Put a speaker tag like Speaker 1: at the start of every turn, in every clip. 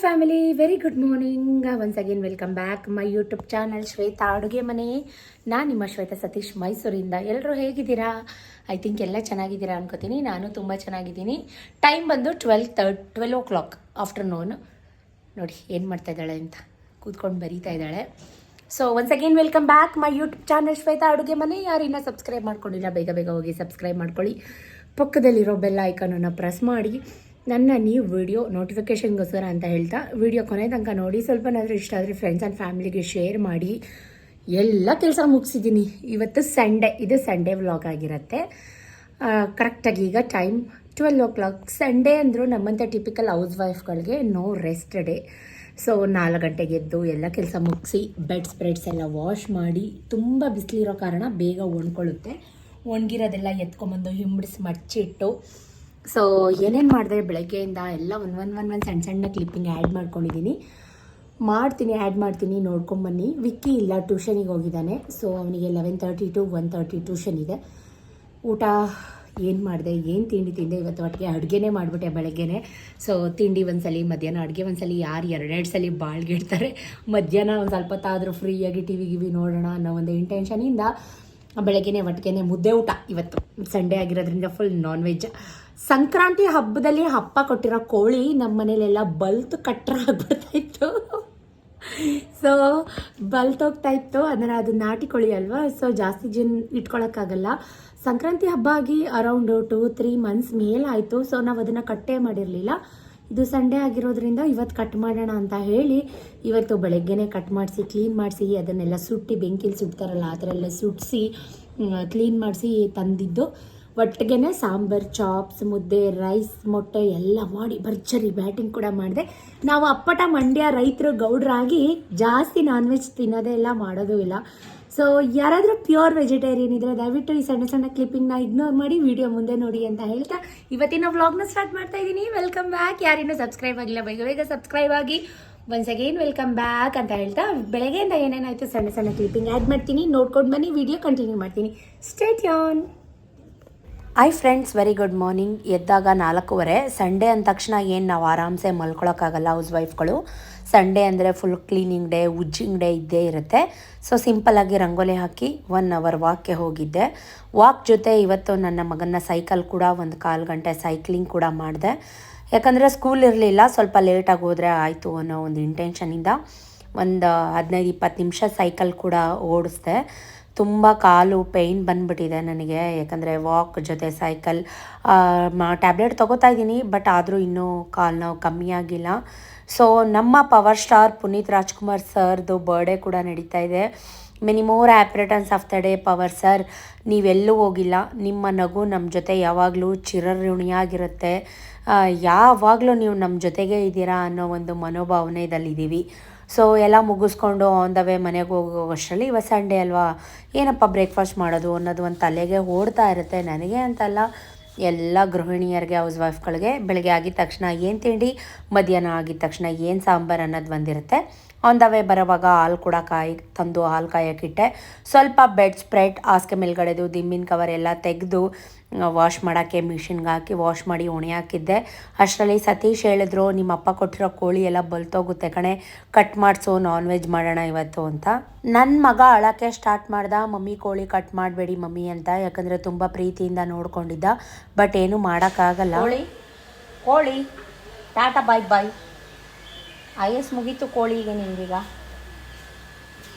Speaker 1: Family very good morning once again welcome back my YouTube channel Shweta ಅಡುಗೆ ಮನೆ. ನಾನು ನಿಮ್ಮ ಶ್ವೇತಾ ಸತೀಶ್ ಮೈಸೂರಿಂದ. ಎಲ್ಲರೂ ಹೇಗಿದ್ದೀರಾ? ಐ ಥಿಂಕ್ ಎಲ್ಲ ಚೆನ್ನಾಗಿದ್ದೀರಾ ಅನ್ಕೋತೀನಿ. ನಾನು ತುಂಬ ಚೆನ್ನಾಗಿದ್ದೀನಿ. ಟೈಮ್ ಬಂದು twelve third twelve o'clock afternoon ನೋಡಿ, ಏನು ಮಾಡ್ತಾ ಇದ್ದಾಳೆ ಅಂತ ಕೂತ್ಕೊಂಡು ಬರೀತಾ ಇದ್ದಾಳೆ. So once again welcome back my YouTube channel Shweta ಅಡುಗೆ ಮನೆ. ಯಾರು ಇನ್ನೂ ಸಬ್ಸ್ಕ್ರೈಬ್ ಮಾಡ್ಕೊಂಡಿಲ್ಲ, ಬೇಗ ಬೇಗ ಹೋಗಿ ಸಬ್ಸ್ಕ್ರೈಬ್ ಮಾಡ್ಕೊಳ್ಳಿ. ಪಕ್ಕದಲ್ಲಿರೋ ಬೆಲ್ ಐಕನನ್ನು ಪ್ರೆಸ್ ಮಾಡಿ. ನನ್ನ ನೀವು ವಿಡಿಯೋ ನೋಟಿಫಿಕೇಷನ್ಗೋಸ್ಕರ ಅಂತ ಹೇಳ್ತಾ, ವಿಡಿಯೋ ಕೊನೆ ತನಕ ನೋಡಿ, ಸ್ವಲ್ಪನಾದರೂ ಇಷ್ಟ ಆದರೆ ಫ್ರೆಂಡ್ಸ್ ಆ್ಯಂಡ್ ಫ್ಯಾಮಿಲಿಗೆ ಶೇರ್ ಮಾಡಿ. ಎಲ್ಲ ಕೆಲಸ ಮುಗಿಸಿದ್ದೀನಿ. ಇವತ್ತು ಸಂಡೇ ಇದು ಸಂಡೇ ವ್ಲಾಗ್ ಆಗಿರುತ್ತೆ. ಕರೆಕ್ಟಾಗಿ ಈಗ time twelve o'clock Sunday ಅಂದರೂ ನಮ್ಮಂಥ ಟಿಪಿಕಲ್ ಹೌಸ್ ವೈಫ್ಗಳಿಗೆ ನೋ ರೆಸ್ಟ್ ಡೇ ಸೊ ನಾಲ್ಕು ಗಂಟೆಗೆ ಎದ್ದು ಎಲ್ಲ ಕೆಲಸ ಮುಗಿಸಿ ಬೆಡ್ ಸ್ಪ್ರೆಡ್ಸ್ ಎಲ್ಲ ವಾಶ್ ಮಾಡಿ, ತುಂಬ ಬಿಸಿಲಿರೋ ಕಾರಣ ಬೇಗ ಒಣ್ಕೊಳ್ಳುತ್ತೆ ಒಣಗಿರೋದೆಲ್ಲ ಎತ್ಕೊಂಬಂದು ಹಿಂಬಿಡಿಸಿ ಮಚ್ಚಿಟ್ಟು ಸೊ ಏನೇನು ಮಾಡಿದೆ ಬೆಳಗ್ಗೆಯಿಂದ ಎಲ್ಲ ಒಂದು ಒಂದು ಒಂದು ಒಂದು ಸಣ್ಣ ಸಣ್ಣ ಕ್ಲಿಪ್ಪಿಂಗ್ ಆ್ಯಡ್ ಮಾಡ್ಕೊಂಡಿದ್ದೀನಿ ಮಾಡ್ತೀನಿ ಆ್ಯಡ್ ಮಾಡ್ತೀನಿ ನೋಡ್ಕೊಂಬನ್ನಿ ವಿಕ್ಕಿ ಇಲ್ಲ ಟ್ಯೂಷನಿಗೆ ಹೋಗಿದ್ದಾನೆ. ಸೊ ಅವನಿಗೆ eleven thirty to one thirty tuition ಇದೆ. ಊಟ ಏನು ಮಾಡಿದೆ, ಏನು ತಿಂಡಿ ತಿಂದೆ, ಇವತ್ತು ಒಟ್ಟಿಗೆ ಅಡುಗೆನೇ ಮಾಡಿಬಿಟ್ಟೆ ಬೆಳಗ್ಗೆನೆ. ಸೊ ತಿಂಡಿ ಒಂದ್ಸಲಿ, ಮಧ್ಯಾಹ್ನ ಅಡುಗೆ ಒಂದು ಸಲ ಯಾರು ಎರಡೆರಡು ಸಲ ಬಾಳ್ಗಿಡ್ತಾರೆ ಮಧ್ಯಾಹ್ನ ಒಂದು ಸ್ವಲ್ಪ ಹೊತ್ತಾದರೂ ಫ್ರೀಯಾಗಿ ಟಿ ವಿ ಗಿವಿ ನೋಡೋಣ ಅನ್ನೋ ಒಂದು ಇಂಟೆನ್ಷನಿಂದ ಬೆಳಗ್ಗೆನೆ, ಒಟ್ಟಿಗೆನೆ ಮುದ್ದೆ ಊಟ ಇವತ್ತು. ಸಂಡೇ ಆಗಿರೋದ್ರಿಂದ ಫುಲ್ ನಾನ್ ವೆಜ್ ಸಂಕ್ರಾಂತಿ ಹಬ್ಬದಲ್ಲಿ ಹಪ್ಪ ಕೊಟ್ಟಿರೋ ಕೋಳಿ ನಮ್ಮ ಮನೇಲೆಲ್ಲ ಬಲ್ತು ಕಟ್ಟರ ಸೊ ಬಲ್ತೋಗ್ತಾ ಇತ್ತು. ಅಂದರೆ ಅದು ನಾಟಿ ಕೋಳಿ ಅಲ್ವಾ? ಸೊ ಜಾಸ್ತಿ ಜನ ಇಟ್ಕೊಳಕ್ಕಾಗಲ್ಲ. ಸಂಕ್ರಾಂತಿ ಹಬ್ಬ ಆಗಿ ಅರೌಂಡ್ ಟೂ ತ್ರೀ ಮಂತ್ಸ್ ಮೇಲಾಯಿತು ಸೊ ನಾವು ಅದನ್ನು ಕಟ್ಟೇ ಮಾಡಿರಲಿಲ್ಲ. ಇದು ಸಂಡೇ ಆಗಿರೋದ್ರಿಂದ ಇವತ್ತು ಕಟ್ ಮಾಡೋಣ ಅಂತ ಹೇಳಿ ಇವತ್ತು ಬೆಳಗ್ಗೆನೇ ಕಟ್ ಮಾಡಿಸಿ ಕ್ಲೀನ್ ಮಾಡಿಸಿ, ಅದನ್ನೆಲ್ಲ ಸುಟ್ಟಿ ಬೆಂಕಿಲಿ ಸುಡ್ತಾರಲ್ಲ ಆ ಥರ ಎಲ್ಲ ಸುಡಿಸಿ ಕ್ಲೀನ್ ಮಾಡಿಸಿ ತಂದಿದ್ದು. ಒಟ್ಟಿಗೆನೆ ಸಾಂಬಾರ್ ಚಾಪ್ಸ್ ಮುದ್ದೆ ರೈಸ್ ಮೊಟ್ಟೆ ಎಲ್ಲ ಮಾಡಿ ಭರ್ಜರಿ ಬ್ಯಾಟಿಂಗ್ ಕೂಡ ಮಾಡಿದೆ. ನಾವು ಅಪ್ಪಟ ಮಂಡ್ಯ ರೈತರು ಗೌಡ್ರಾಗಿ ಜಾಸ್ತಿ ನಾನ್ ವೆಜ್ ತಿನ್ನೋದೇ ಇಲ್ಲ, ಮಾಡೋದು ಇಲ್ಲ. ಸೊ ಯಾರಾದರೂ ಪ್ಯೂರ್ ವೆಜಿಟೇರಿಯನ್ ಇದ್ರೆ ದಯವಿಟ್ಟು ಈ ಸಣ್ಣ ಸಣ್ಣ ಕ್ಲಿಪ್ಪಿಂಗ್ನ ಇಗ್ನೋರ್ ಮಾಡಿ ವಿಡಿಯೋ ಮುಂದೆ ನೋಡಿ ಅಂತ ಹೇಳ್ತಾ ಇವತ್ತಿನ ವ್ಲಾಗ್ನ ಸ್ಟಾರ್ಟ್ ಮಾಡ್ತಾ ಇದ್ದೀನಿ. ವೆಲ್ಕಮ್ ಬ್ಯಾಕ್ ಯಾರಿನ್ನೂ ಸಬ್ಸ್ಕ್ರೈಬ್ ಆಗಿಲ್ಲ ಬೇಗ ಬೇಗ ಸಬ್ಸ್ಕ್ರೈಬ್ ಆಗಿ. ಒನ್ಸ್ ಅಗೇನ್ ವೆಲ್ಕಮ್ ಬ್ಯಾಕ್ ಅಂತ ಹೇಳ್ತಾ ಬೆಳಗ್ಗೆಯಿಂದ ಏನೇನಾಯಿತು ಸಣ್ಣ ಸಣ್ಣ ಕ್ಲಿಪ್ಪಿಂಗ್ ಆ್ಯಡ್ ಮಾಡ್ತೀನಿ. ನೋಡ್ಕೊಂಡು ಬನ್ನಿ ವಿಡಿಯೋ ಕಂಟಿನ್ಯೂ ಮಾಡ್ತೀನಿ. ಸ್ಟೇಟ್ ಯಾನ್ I friends very good morning ಎದ್ದಾಗ ನಾಲ್ಕೂವರೆ. ಸಂಡೇ ಅಂದ ತಕ್ಷಣ ಏನು ನಾವು ಆರಾಮ್ಸೆ ಮಲ್ಕೊಳಕ್ಕಾಗಲ್ಲ ಹೌಸ್ ವೈಫ್ಗಳು ಸಂಡೇ ಅಂದರೆ ಫುಲ್ ಕ್ಲೀನಿಂಗ್ ಡೇ ಉಜ್ಜಿಂಗ್ ಡೇ ಇದ್ದೇ ಇರುತ್ತೆ. ಸೊ ಸಿಂಪಲ್ಲಾಗಿ ರಂಗೋಲಿ ಹಾಕಿ ಒನ್ ಅವರ್ ವಾಕ್ಗೆ ಹೋಗಿದ್ದೆ. ವಾಕ್ ಜೊತೆ ಇವತ್ತು ನನ್ನ ಮಗನ ಸೈಕಲ್ ಕೂಡ ಒಂದು ಕಾಲು ಗಂಟೆ ಸೈಕ್ಲಿಂಗ್ ಕೂಡ ಮಾಡಿದೆ. ಯಾಕಂದರೆ ಸ್ಕೂಲ್ ಇರಲಿಲ್ಲ, ಸ್ವಲ್ಪ ಲೇಟಾಗಿ ಹೋದರೆ ಆಯಿತು ಅನ್ನೋ ಒಂದು ಇಂಟೆನ್ಷನಿಂದ ಒಂದು ಹದಿನೈದು ಇಪ್ಪತ್ತು ನಿಮಿಷ ಸೈಕಲ್ ಕೂಡ ಓಡಿಸ್ದೆ. ತುಂಬ ಕಾಲು ಪೇಯ್ನ್ ಬಂದ್ಬಿಟ್ಟಿದೆ ನನಗೆ. ಯಾಕಂದರೆ ವಾಕ್ ಜೊತೆ ಸೈಕಲ್ ಟ್ಯಾಬ್ಲೆಟ್ ತೊಗೋತಾ ಇದ್ದೀನಿ ಬಟ್ ಆದರೂ ಇನ್ನೂ ಕಾಲು ನೋವು ಕಮ್ಮಿ ಆಗಿಲ್ಲ. ಸೊ ನಮ್ಮ ಪವರ್ ಸ್ಟಾರ್ ಪುನೀತ್ ರಾಜ್ಕುಮಾರ್ ಸರ್ದು ಬರ್ಡೇ ಕೂಡ ನಡೀತಾ ಇದೆ. Many more happy returns of the day power sir ನೀವೆಲ್ಲೂ ಹೋಗಿಲ್ಲ. ನಿಮ್ಮ ನಗು ನಮ್ಮ ಜೊತೆ ಯಾವಾಗಲೂ ಚಿರಋಣಿಯಾಗಿರುತ್ತೆ. ಯಾವಾಗಲೂ ನೀವು ನಮ್ಮ ಜೊತೆಗೆ ಇದ್ದೀರಾ ಅನ್ನೋ ಒಂದು ಮನೋಭಾವನೆ ಇದಲ್ಲಿದ್ದೀವಿ ಸೊ ಎಲ್ಲ ಮುಗಿಸ್ಕೊಂಡು ಆನ್ ದ ವೇ ಮನೆಗೆ ಹೋಗೋವಷ್ಟರಲ್ಲಿ ಇವ ಸಂಡೇ ಅಲ್ವಾ? ಏನಪ್ಪ ಬ್ರೇಕ್ಫಾಸ್ಟ್ ಮಾಡೋದು ಅನ್ನೋದು ಒಂದು ತಲೆಗೆ ಓಡ್ತಾ ಇರುತ್ತೆ. ನನಗೆ ಅಂತಲ್ಲ ಎಲ್ಲ ಗೃಹಿಣಿಯರಿಗೆ ಹೌಸ್ ವೈಫ್ಗಳಿಗೆ ಬೆಳಗ್ಗೆ ಆಗಿದ ತಕ್ಷಣ ಏನು ತಿಂಡಿ, ಮಧ್ಯಾಹ್ನ ಆಗಿದ ತಕ್ಷಣ ಏನು ಸಾಂಬಾರು ಅನ್ನೋದು ಬಂದಿರುತ್ತೆ. ಆನ್ ದ ವೇ ಬರೋವಾಗ ಹಾಲು ಕೂಡ ಕಾಯಿ ತಂದು ಹಾಲು ಕಾಯೋಕ್ಕಿಟ್ಟೆ ಸ್ವಲ್ಪ ಬೆಡ್ ಸ್ಪ್ರೆಡ್, ಹಾಸಿಗೆ ಮೇಲ್ಗಡೆದು ದಿಂಬಿನ ಕವರ್ ಎಲ್ಲ ತೆಗೆದು ವಾಶ್ ಮಾಡೋಕ್ಕೆ ಮಿಷಿನ್ಗೆ ಹಾಕಿ ವಾಶ್ ಮಾಡಿ ಒಣೆ ಹಾಕಿದ್ದೆ. ಅಷ್ಟರಲ್ಲಿ ಸತೀಶ್ ಹೇಳಿದ್ರು ನಿಮ್ಮ ಅಪ್ಪ ಕೊಟ್ಟಿರೋ ಕೋಳಿ ಎಲ್ಲ ಬಲ್ತೋಗುತ್ತೆ ಕಣೆ ಕಟ್ ಮಾಡಿಸು ನಾನ್ ವೆಜ್ ಮಾಡೋಣ ಇವತ್ತು ಅಂತ. ನನ್ನ ಮಗ ಅಳಕ್ಕೆ ಸ್ಟಾರ್ಟ್ ಮಾಡ್ದ, ಮಮ್ಮಿ, ಕೋಳಿ ಕಟ್ ಮಾಡಬೇಡಿ ಮಮ್ಮಿ ಅಂತ. ಯಾಕಂದರೆ ತುಂಬ ಪ್ರೀತಿಯಿಂದ ನೋಡ್ಕೊಂಡಿದ್ದ ಬಟ್ ಏನು ಮಾಡೋಕ್ಕಾಗಲ್ಲ. ಕೋಳಿ? ಕೋಳಿ? Tata, bye bye. ಐ ಎಸ್ ಮುಗೀತು ಕೋಳಿಗೆ ನಿಮಗೀಗ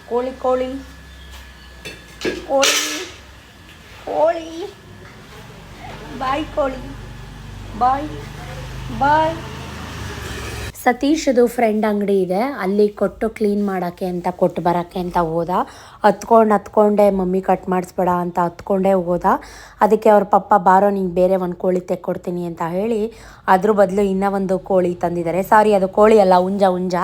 Speaker 1: ಕೋಳಿ ಕೋಳಿ. ಕೋಳಿ ಕೋಳಿ. ಬಾಯ್ ಕೋಳಿ. ಬಾಯ್ ಬಾಯ್. ಸತೀಶದು ಫ್ರೆಂಡ್ ಅಂಗಡಿ ಇದೆ. ಅಲ್ಲಿ ಕೊಟ್ಟು ಕ್ಲೀನ್ ಮಾಡೋಕ್ಕೆ ಅಂತ, ಕೊಟ್ಟು ಬರೋಕ್ಕೆ ಅಂತ ಹೋದ. ಹತ್ಕೊಂಡು ಹತ್ಕೊಂಡೆ ಮಮ್ಮಿ ಕಟ್ ಮಾಡಿಸ್ಬೇಡ ಅಂತ ಹತ್ಕೊಂಡೇ ಹೋದ. ಅದಕ್ಕೆ ಅವ್ರ ಪಪ್ಪ, ಬಾರೋ ನಿಂಗೆ ಬೇರೆ ಒಂದು ಕೋಳಿ ತೆಕ್ಕೊಡ್ತೀನಿ ಅಂತ ಹೇಳಿ ಅದ್ರ ಬದಲು ಇನ್ನೂ ಒಂದು ಕೋಳಿ ತಂದಿದ್ದಾರೆ. ಸಾರಿ ಅದು ಕೋಳಿ ಅಲ್ಲ ಹುಂಜ ಹುಂಜ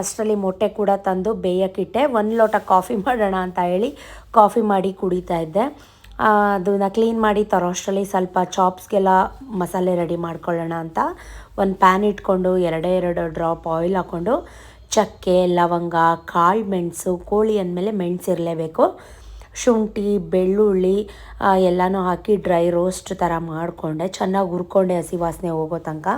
Speaker 1: ಅಷ್ಟರಲ್ಲಿ ಮೊಟ್ಟೆ ಕೂಡ ತಂದು ಬೇಯಕ್ಕಿಟ್ಟೆ ಒಂದು ಲೋಟ ಕಾಫಿ ಮಾಡೋಣ ಅಂತ ಹೇಳಿ ಕಾಫಿ ಮಾಡಿ ಕುಡಿತಾ ಇದ್ದೆ. ಅದನ್ನ ಕ್ಲೀನ್ ಮಾಡಿ ತರೋ ಅಷ್ಟರಲ್ಲಿ ಸ್ವಲ್ಪ ಚಾಪ್ಸ್ಗೆಲ್ಲ ಮಸಾಲೆ ರೆಡಿ ಮಾಡ್ಕೊಳ್ಳೋಣ ಅಂತ ಒಂದು ಪ್ಯಾನ್ ಇಟ್ಕೊಂಡು, ಎರಡೇ ಎರಡು ಡ್ರಾಪ್ ಆಯಿಲ್ ಹಾಕ್ಕೊಂಡು ಚಕ್ಕೆ, ಲವಂಗ, ಕಾಳು ಮೆಣಸು, ಕೋಳಿ ಅಂದಮೇಲೆ ಮೆಣಸು ಇರಲೇಬೇಕು. ಶುಂಠಿ, ಬೆಳ್ಳುಳ್ಳಿ ಎಲ್ಲನೂ ಹಾಕಿ ಡ್ರೈ ರೋಸ್ಟ್ ಥರ ಮಾಡಿಕೊಂಡೆ. ಚೆನ್ನಾಗಿ ಹುರ್ಕೊಂಡೆ ಹಸಿ ವಾಸನೆ ಹೋಗೋ ತನಕ.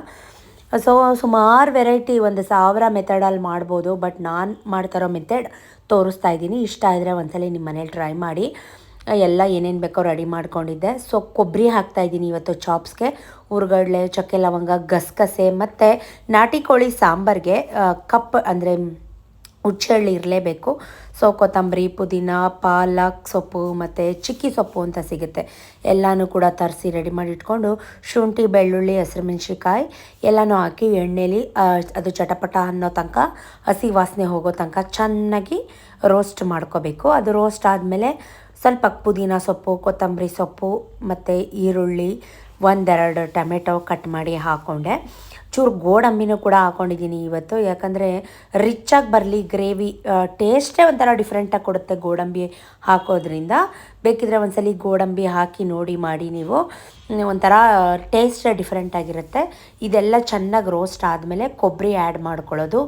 Speaker 1: ಸೊ ಸುಮಾರು ವೆರೈಟಿ ಒಂದು ಸಾವಿರ ಮೆಥಡಲ್ಲಿ ಮಾಡ್ಬೋದು ಬಟ್ ನಾನು ಮಾಡ್ತಾರೋ ಮೆಥಡ್ ತೋರಿಸ್ತಾ ಇದ್ದೀನಿ. ಇಷ್ಟ ಆದರೆ ಒಂದ್ಸಲ ನಿಮ್ಮ ಮನೇಲಿ ಟ್ರೈ ಮಾಡಿ. ಎಲ್ಲ ಏನೇನು ಬೇಕೋ ರೆಡಿ ಮಾಡ್ಕೊಂಡಿದ್ದೆ. ಸೊ ಕೊಬ್ಬರಿ ಹಾಕ್ತಾಯಿದ್ದೀನಿ ಇವತ್ತು ಚಾಪ್ಸ್ಗೆ ಹುರ್ಗಡ್ಲೆ, ಚಕ್ಕೆ ಲವಂಗ, ಗಸಗಸೆ ಮತ್ತು ನಾಟಿ ಕೋಳಿ ಸಾಂಬಾರಿಗೆ ಕಪ್ ಅಂದರೆ ಹುಚ್ಚಳ್ಳಿ ಇರಲೇಬೇಕು. ಸೊ ಕೊತ್ತಂಬರಿ, ಪುದೀನ, ಪಾಲಕ್ ಸೊಪ್ಪು ಮತ್ತು ಚಿಕ್ಕಿ ಸೊಪ್ಪು ಅಂತ ಸಿಗುತ್ತೆ. ಎಲ್ಲನೂ ಕೂಡ ತರಿಸಿ ರೆಡಿ ಮಾಡಿ ಇಟ್ಕೊಂಡು, ಶುಂಠಿ, ಬೆಳ್ಳುಳ್ಳಿ, ಹಸಿರು ಮೆಣಸಿಕಾಯಿ ಎಲ್ಲನೂ ಹಾಕಿ ಎಣ್ಣೆಲಿ ಅದು ಚಟಪಟ ಅನ್ನೋ ತನಕ, ಹಸಿ ವಾಸನೆ ಹೋಗೋ ತನಕ ಚೆನ್ನಾಗಿ ರೋಸ್ಟ್ ಮಾಡ್ಕೋಬೇಕು. ಅದು ರೋಸ್ಟ್ ಆದಮೇಲೆ ಸ್ವಲ್ಪ ಪುದೀನ ಸೊಪ್ಪು, ಕೊತ್ತಂಬರಿ ಸೊಪ್ಪು ಮತ್ತು ಈರುಳ್ಳಿ ಒಂದೆರಡು ಟೊಮೆಟೊ ಕಟ್ ಮಾಡಿ ಹಾಕ್ಕೊಂಡೆ ಚೂರು ಗೋಡಂಬಿನೂ ಕೂಡ ಹಾಕ್ಕೊಂಡಿದ್ದೀನಿ ಇವತ್ತು. ಯಾಕಂದರೆ ರಿಚ್ಚಾಗಿ ಬರಲಿ ಗ್ರೇವಿ ಟೇಸ್ಟೇ ಒಂಥರ ಡಿಫ್ರೆಂಟಾಗಿ ಕೊಡುತ್ತೆ ಗೋಡಂಬಿ ಹಾಕೋದ್ರಿಂದ. ಬೇಕಿದ್ರೆ ಒಂದ್ಸಲಿ ಗೋಡಂಬಿ ಹಾಕಿ ನೋಡಿ, ಮಾಡಿ ನೀವು. ಒಂಥರ ಟೇಸ್ಟೇ ಡಿಫ್ರೆಂಟಾಗಿರುತ್ತೆ ಇದೆಲ್ಲ ಚೆನ್ನಾಗಿ ರೋಸ್ಟ್ ಆದಮೇಲೆ ಕೊಬ್ಬರಿ ಆ್ಯಡ್ ಮಾಡ್ಕೊಳ್ಳೋದು.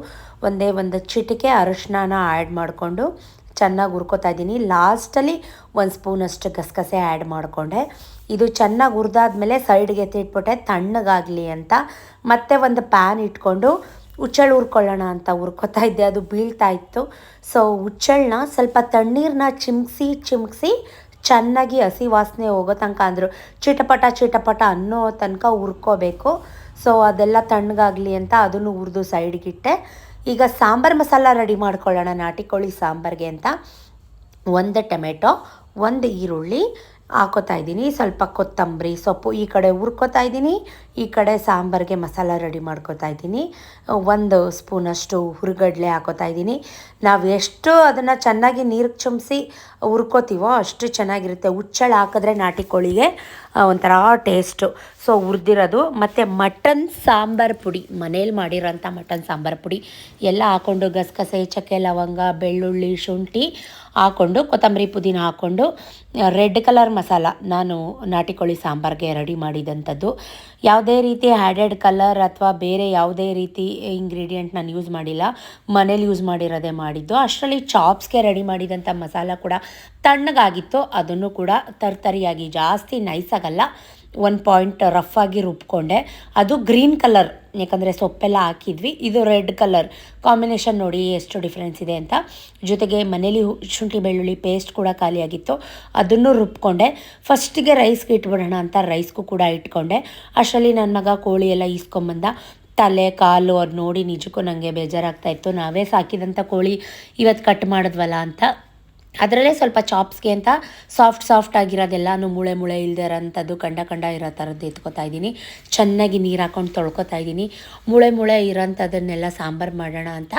Speaker 1: ಒಂದೇ ಒಂದು ಚಿಟಿಕೆ ಅರಿಶಿನ ಆ್ಯಡ್ ಮಾಡಿಕೊಂಡು ಚೆನ್ನಾಗಿ ಹುರ್ಕೋತಾ ಇದ್ದೀನಿ ಲಾಸ್ಟಲ್ಲಿ ಒಂದು ಸ್ಪೂನಷ್ಟು ಗಸಗಸೆ ಆ್ಯಡ್ ಮಾಡಿಕೊಂಡೆ. ಇದು ಚೆನ್ನಾಗಿ ಹುರಿದಾದ್ಮೇಲೆ ಸೈಡ್ಗೆ ಎತ್ತಿಟ್ಬಿಟ್ಟೆ, ತಣ್ಣಗಾಗಲಿ ಅಂತ. ಮತ್ತೆ ಒಂದು ಪ್ಯಾನ್ ಇಟ್ಕೊಂಡು ಹುಚ್ಚಳು ಹುರ್ಕೊಳ್ಳೋಣ ಅಂತ ಹುರ್ಕೋತಾ ಇದ್ದೆ. ಅದು ಬೀಳ್ತಾ ಇತ್ತು. ಸೊ ಹುಚ್ಚಳನ್ನ ಸ್ವಲ್ಪ ತಣ್ಣೀರನ್ನ ಚಿಮ್ಕಿಸಿ ಚಿಮ್ಕಿಸಿ ಚೆನ್ನಾಗಿ ಹಸಿ ವಾಸನೆ ಹೋಗೋ ತನಕ ಅಂದರು. ಚಿಟಪಟ ಚಿಟಪಟ ಅನ್ನೋ ತನಕ ಹುರ್ಕೋಬೇಕು. ಸೊ ಅದೆಲ್ಲ ತಣ್ಣಗಾಗಲಿ ಅಂತ ಅದನ್ನು ಹುರಿದು ಸೈಡ್ಗಿಟ್ಟೆ. ಈಗ ಸಾಂಬಾರು ಮಸಾಲ ರೆಡಿ ಮಾಡ್ಕೊಳ್ಳೋಣ. ನಾಟಿ ಕೋಳಿ ಸಾಂಬಾರಿಗೆ ಅಂತ ಒಂದು ಟೊಮೆಟೊ, ಒಂದು ಈರುಳ್ಳಿ ಹಾಕೋತಾ ಇದ್ದೀನಿ. ಸ್ವಲ್ಪ ಕೊತ್ತಂಬರಿ, ಸೊಪ್ಪು ಈ ಕಡೆ ಹುರ್ಕೋತಾ ಇದ್ದೀನಿ. ಈ ಕಡೆ ಸಾಂಬಾರಿಗೆ ಮಸಾಲ ರೆಡಿ ಮಾಡ್ಕೋತಾ ಇದ್ದೀನಿ. ಒಂದು ಸ್ಪೂನಷ್ಟು ಹುರುಗಡಲೆ ಹಾಕೋತಾ ಇದ್ದೀನಿ. ನಾವು ಎಷ್ಟು ಅದನ್ನು ಚೆನ್ನಾಗಿ ನೀರು ಚುಮ್ಸಿ ಹುರ್ಕೋತೀವೋ ಅಷ್ಟು ಚೆನ್ನಾಗಿರುತ್ತೆ. ಉಚ್ಚಳ ಹಾಕಿದ್ರೆ ನಾಟಿ ಕೋಳಿಗೆ ಒಂಥರ ಟೇಸ್ಟು ಸೊ ಹುರಿದಿರೋದು, ಮತ್ತು ಮಟನ್ ಸಾಂಬಾರು ಪುಡಿ. ಮನೇಲಿ ಮಾಡಿರೋಂಥ ಮಟನ್ ಸಾಂಬಾರು ಪುಡಿ. ಎಲ್ಲ ಹಾಕ್ಕೊಂಡು ಗಸಗಸೆ, ಚಕ್ಕೆ ಲವಂಗ, ಬೆಳ್ಳುಳ್ಳಿ, ಶುಂಠಿ ಹಾಕ್ಕೊಂಡು ಕೊತ್ತಂಬರಿ ಪುದೀನ ಹಾಕ್ಕೊಂಡು ರೆಡ್ ಕಲರ್ ಮಸಾಲ. ನಾನು ನಾಟಿಕೋಳಿ ಸಾಂಬಾರಿಗೆ ರೆಡಿ ಮಾಡಿದಂಥದ್ದು. ಯಾವುದೇ ರೀತಿ ಆ್ಯಡೆಡ್ ಕಲರ್ ಅಥವಾ ಬೇರೆ ಯಾವುದೇ ರೀತಿ ಇಂಗ್ರೀಡಿಯೆಂಟ್ ನಾನು ಯೂಸ್ ಮಾಡಿಲ್ಲ. ಮನೇಲಿ ಯೂಸ್ ಮಾಡಿರೋದೇ ಮಾಡಿದ್ದು. ಅಷ್ಟರಲ್ಲಿ ಚಾಪ್ಸ್ಗೆ ರೆಡಿ ಮಾಡಿದಂಥ ಮಸಾಲ ಕೂಡ ತಣ್ಣಗಾಗಿತ್ತು. ಅದನ್ನು ಕೂಡ ತರ್ತರಿಯಾಗಿ ಜಾಸ್ತಿ ನೈಸ್ ಆಗಲ್ಲ. ಒನ್ ಪಾಯಿಂಟ್ ರಫ್ ಆಗಿ ರುಬ್ಕೊಂಡೆ. ಅದು ಗ್ರೀನ್ ಕಲರ್ ಯಾಕಂದರೆ ಸೊಪ್ಪೆಲ್ಲ ಹಾಕಿದ್ವಿ. ಇದು ರೆಡ್ ಕಲರ್ ಕಾಂಬಿನೇಷನ್ ನೋಡಿ ಎಷ್ಟು ಡಿಫ್ರೆನ್ಸ್ ಇದೆ ಅಂತ. ಜೊತೆಗೆ ಮನೇಲಿ ಶುಂಠಿ ಬೆಳ್ಳುಳ್ಳಿ ಪೇಸ್ಟ್ ಕೂಡ ಖಾಲಿಯಾಗಿತ್ತು ಅದನ್ನು ರುಬ್ಕೊಂಡೆ. ಫಸ್ಟಿಗೆ ರೈಸ್ಗೆ ಇಟ್ಬಿಡೋಣ ಅಂತ ರೈಸ್ಗೂ ಕೂಡ ಇಟ್ಕೊಂಡೆ. ಅಷ್ಟರಲ್ಲಿ ನನ್ನ ಮಗ ಕೋಳಿ ಎಲ್ಲ ಈಸ್ಕೊಂಬಂದ ತಲೆ, ಕಾಲು ಅದು ನೋಡಿ ನಿಜಕ್ಕೂ ನನಗೆ ಬೇಜಾರಾಗ್ತಾ ಇತ್ತು. ನಾವೇ ಸಾಕಿದಂಥ ಕೋಳಿ ಇವತ್ತು ಕಟ್ ಮಾಡಿದ್ವಲ್ಲ ಅಂತ. ಅದರಲ್ಲೇ ಸ್ವಲ್ಪ ಚಾಪ್ಸ್ಗೆ ಅಂತ ಸಾಫ್ಟ್ ಸಾಫ್ಟ್ ಆಗಿರೋದೆಲ್ಲನೂ ಮುಳೆ ಮುಳೆ ಇಲ್ಲದೆ ಇರೋಂಥದ್ದು ಕಂಡ ಕಂಡ ಇರೋ ಥರದ್ದು ಎತ್ಕೋತಾ ಇದ್ದೀನಿ. ಚೆನ್ನಾಗಿ ನೀರು ಹಾಕೊಂಡು ತೊಳ್ಕೊತಾ ಇದ್ದೀನಿ. ಮುಳೆ ಮುಳೆ ಇರೋಂಥದ್ದನ್ನೆಲ್ಲ ಸಾಂಬಾರು ಮಾಡೋಣ ಅಂತ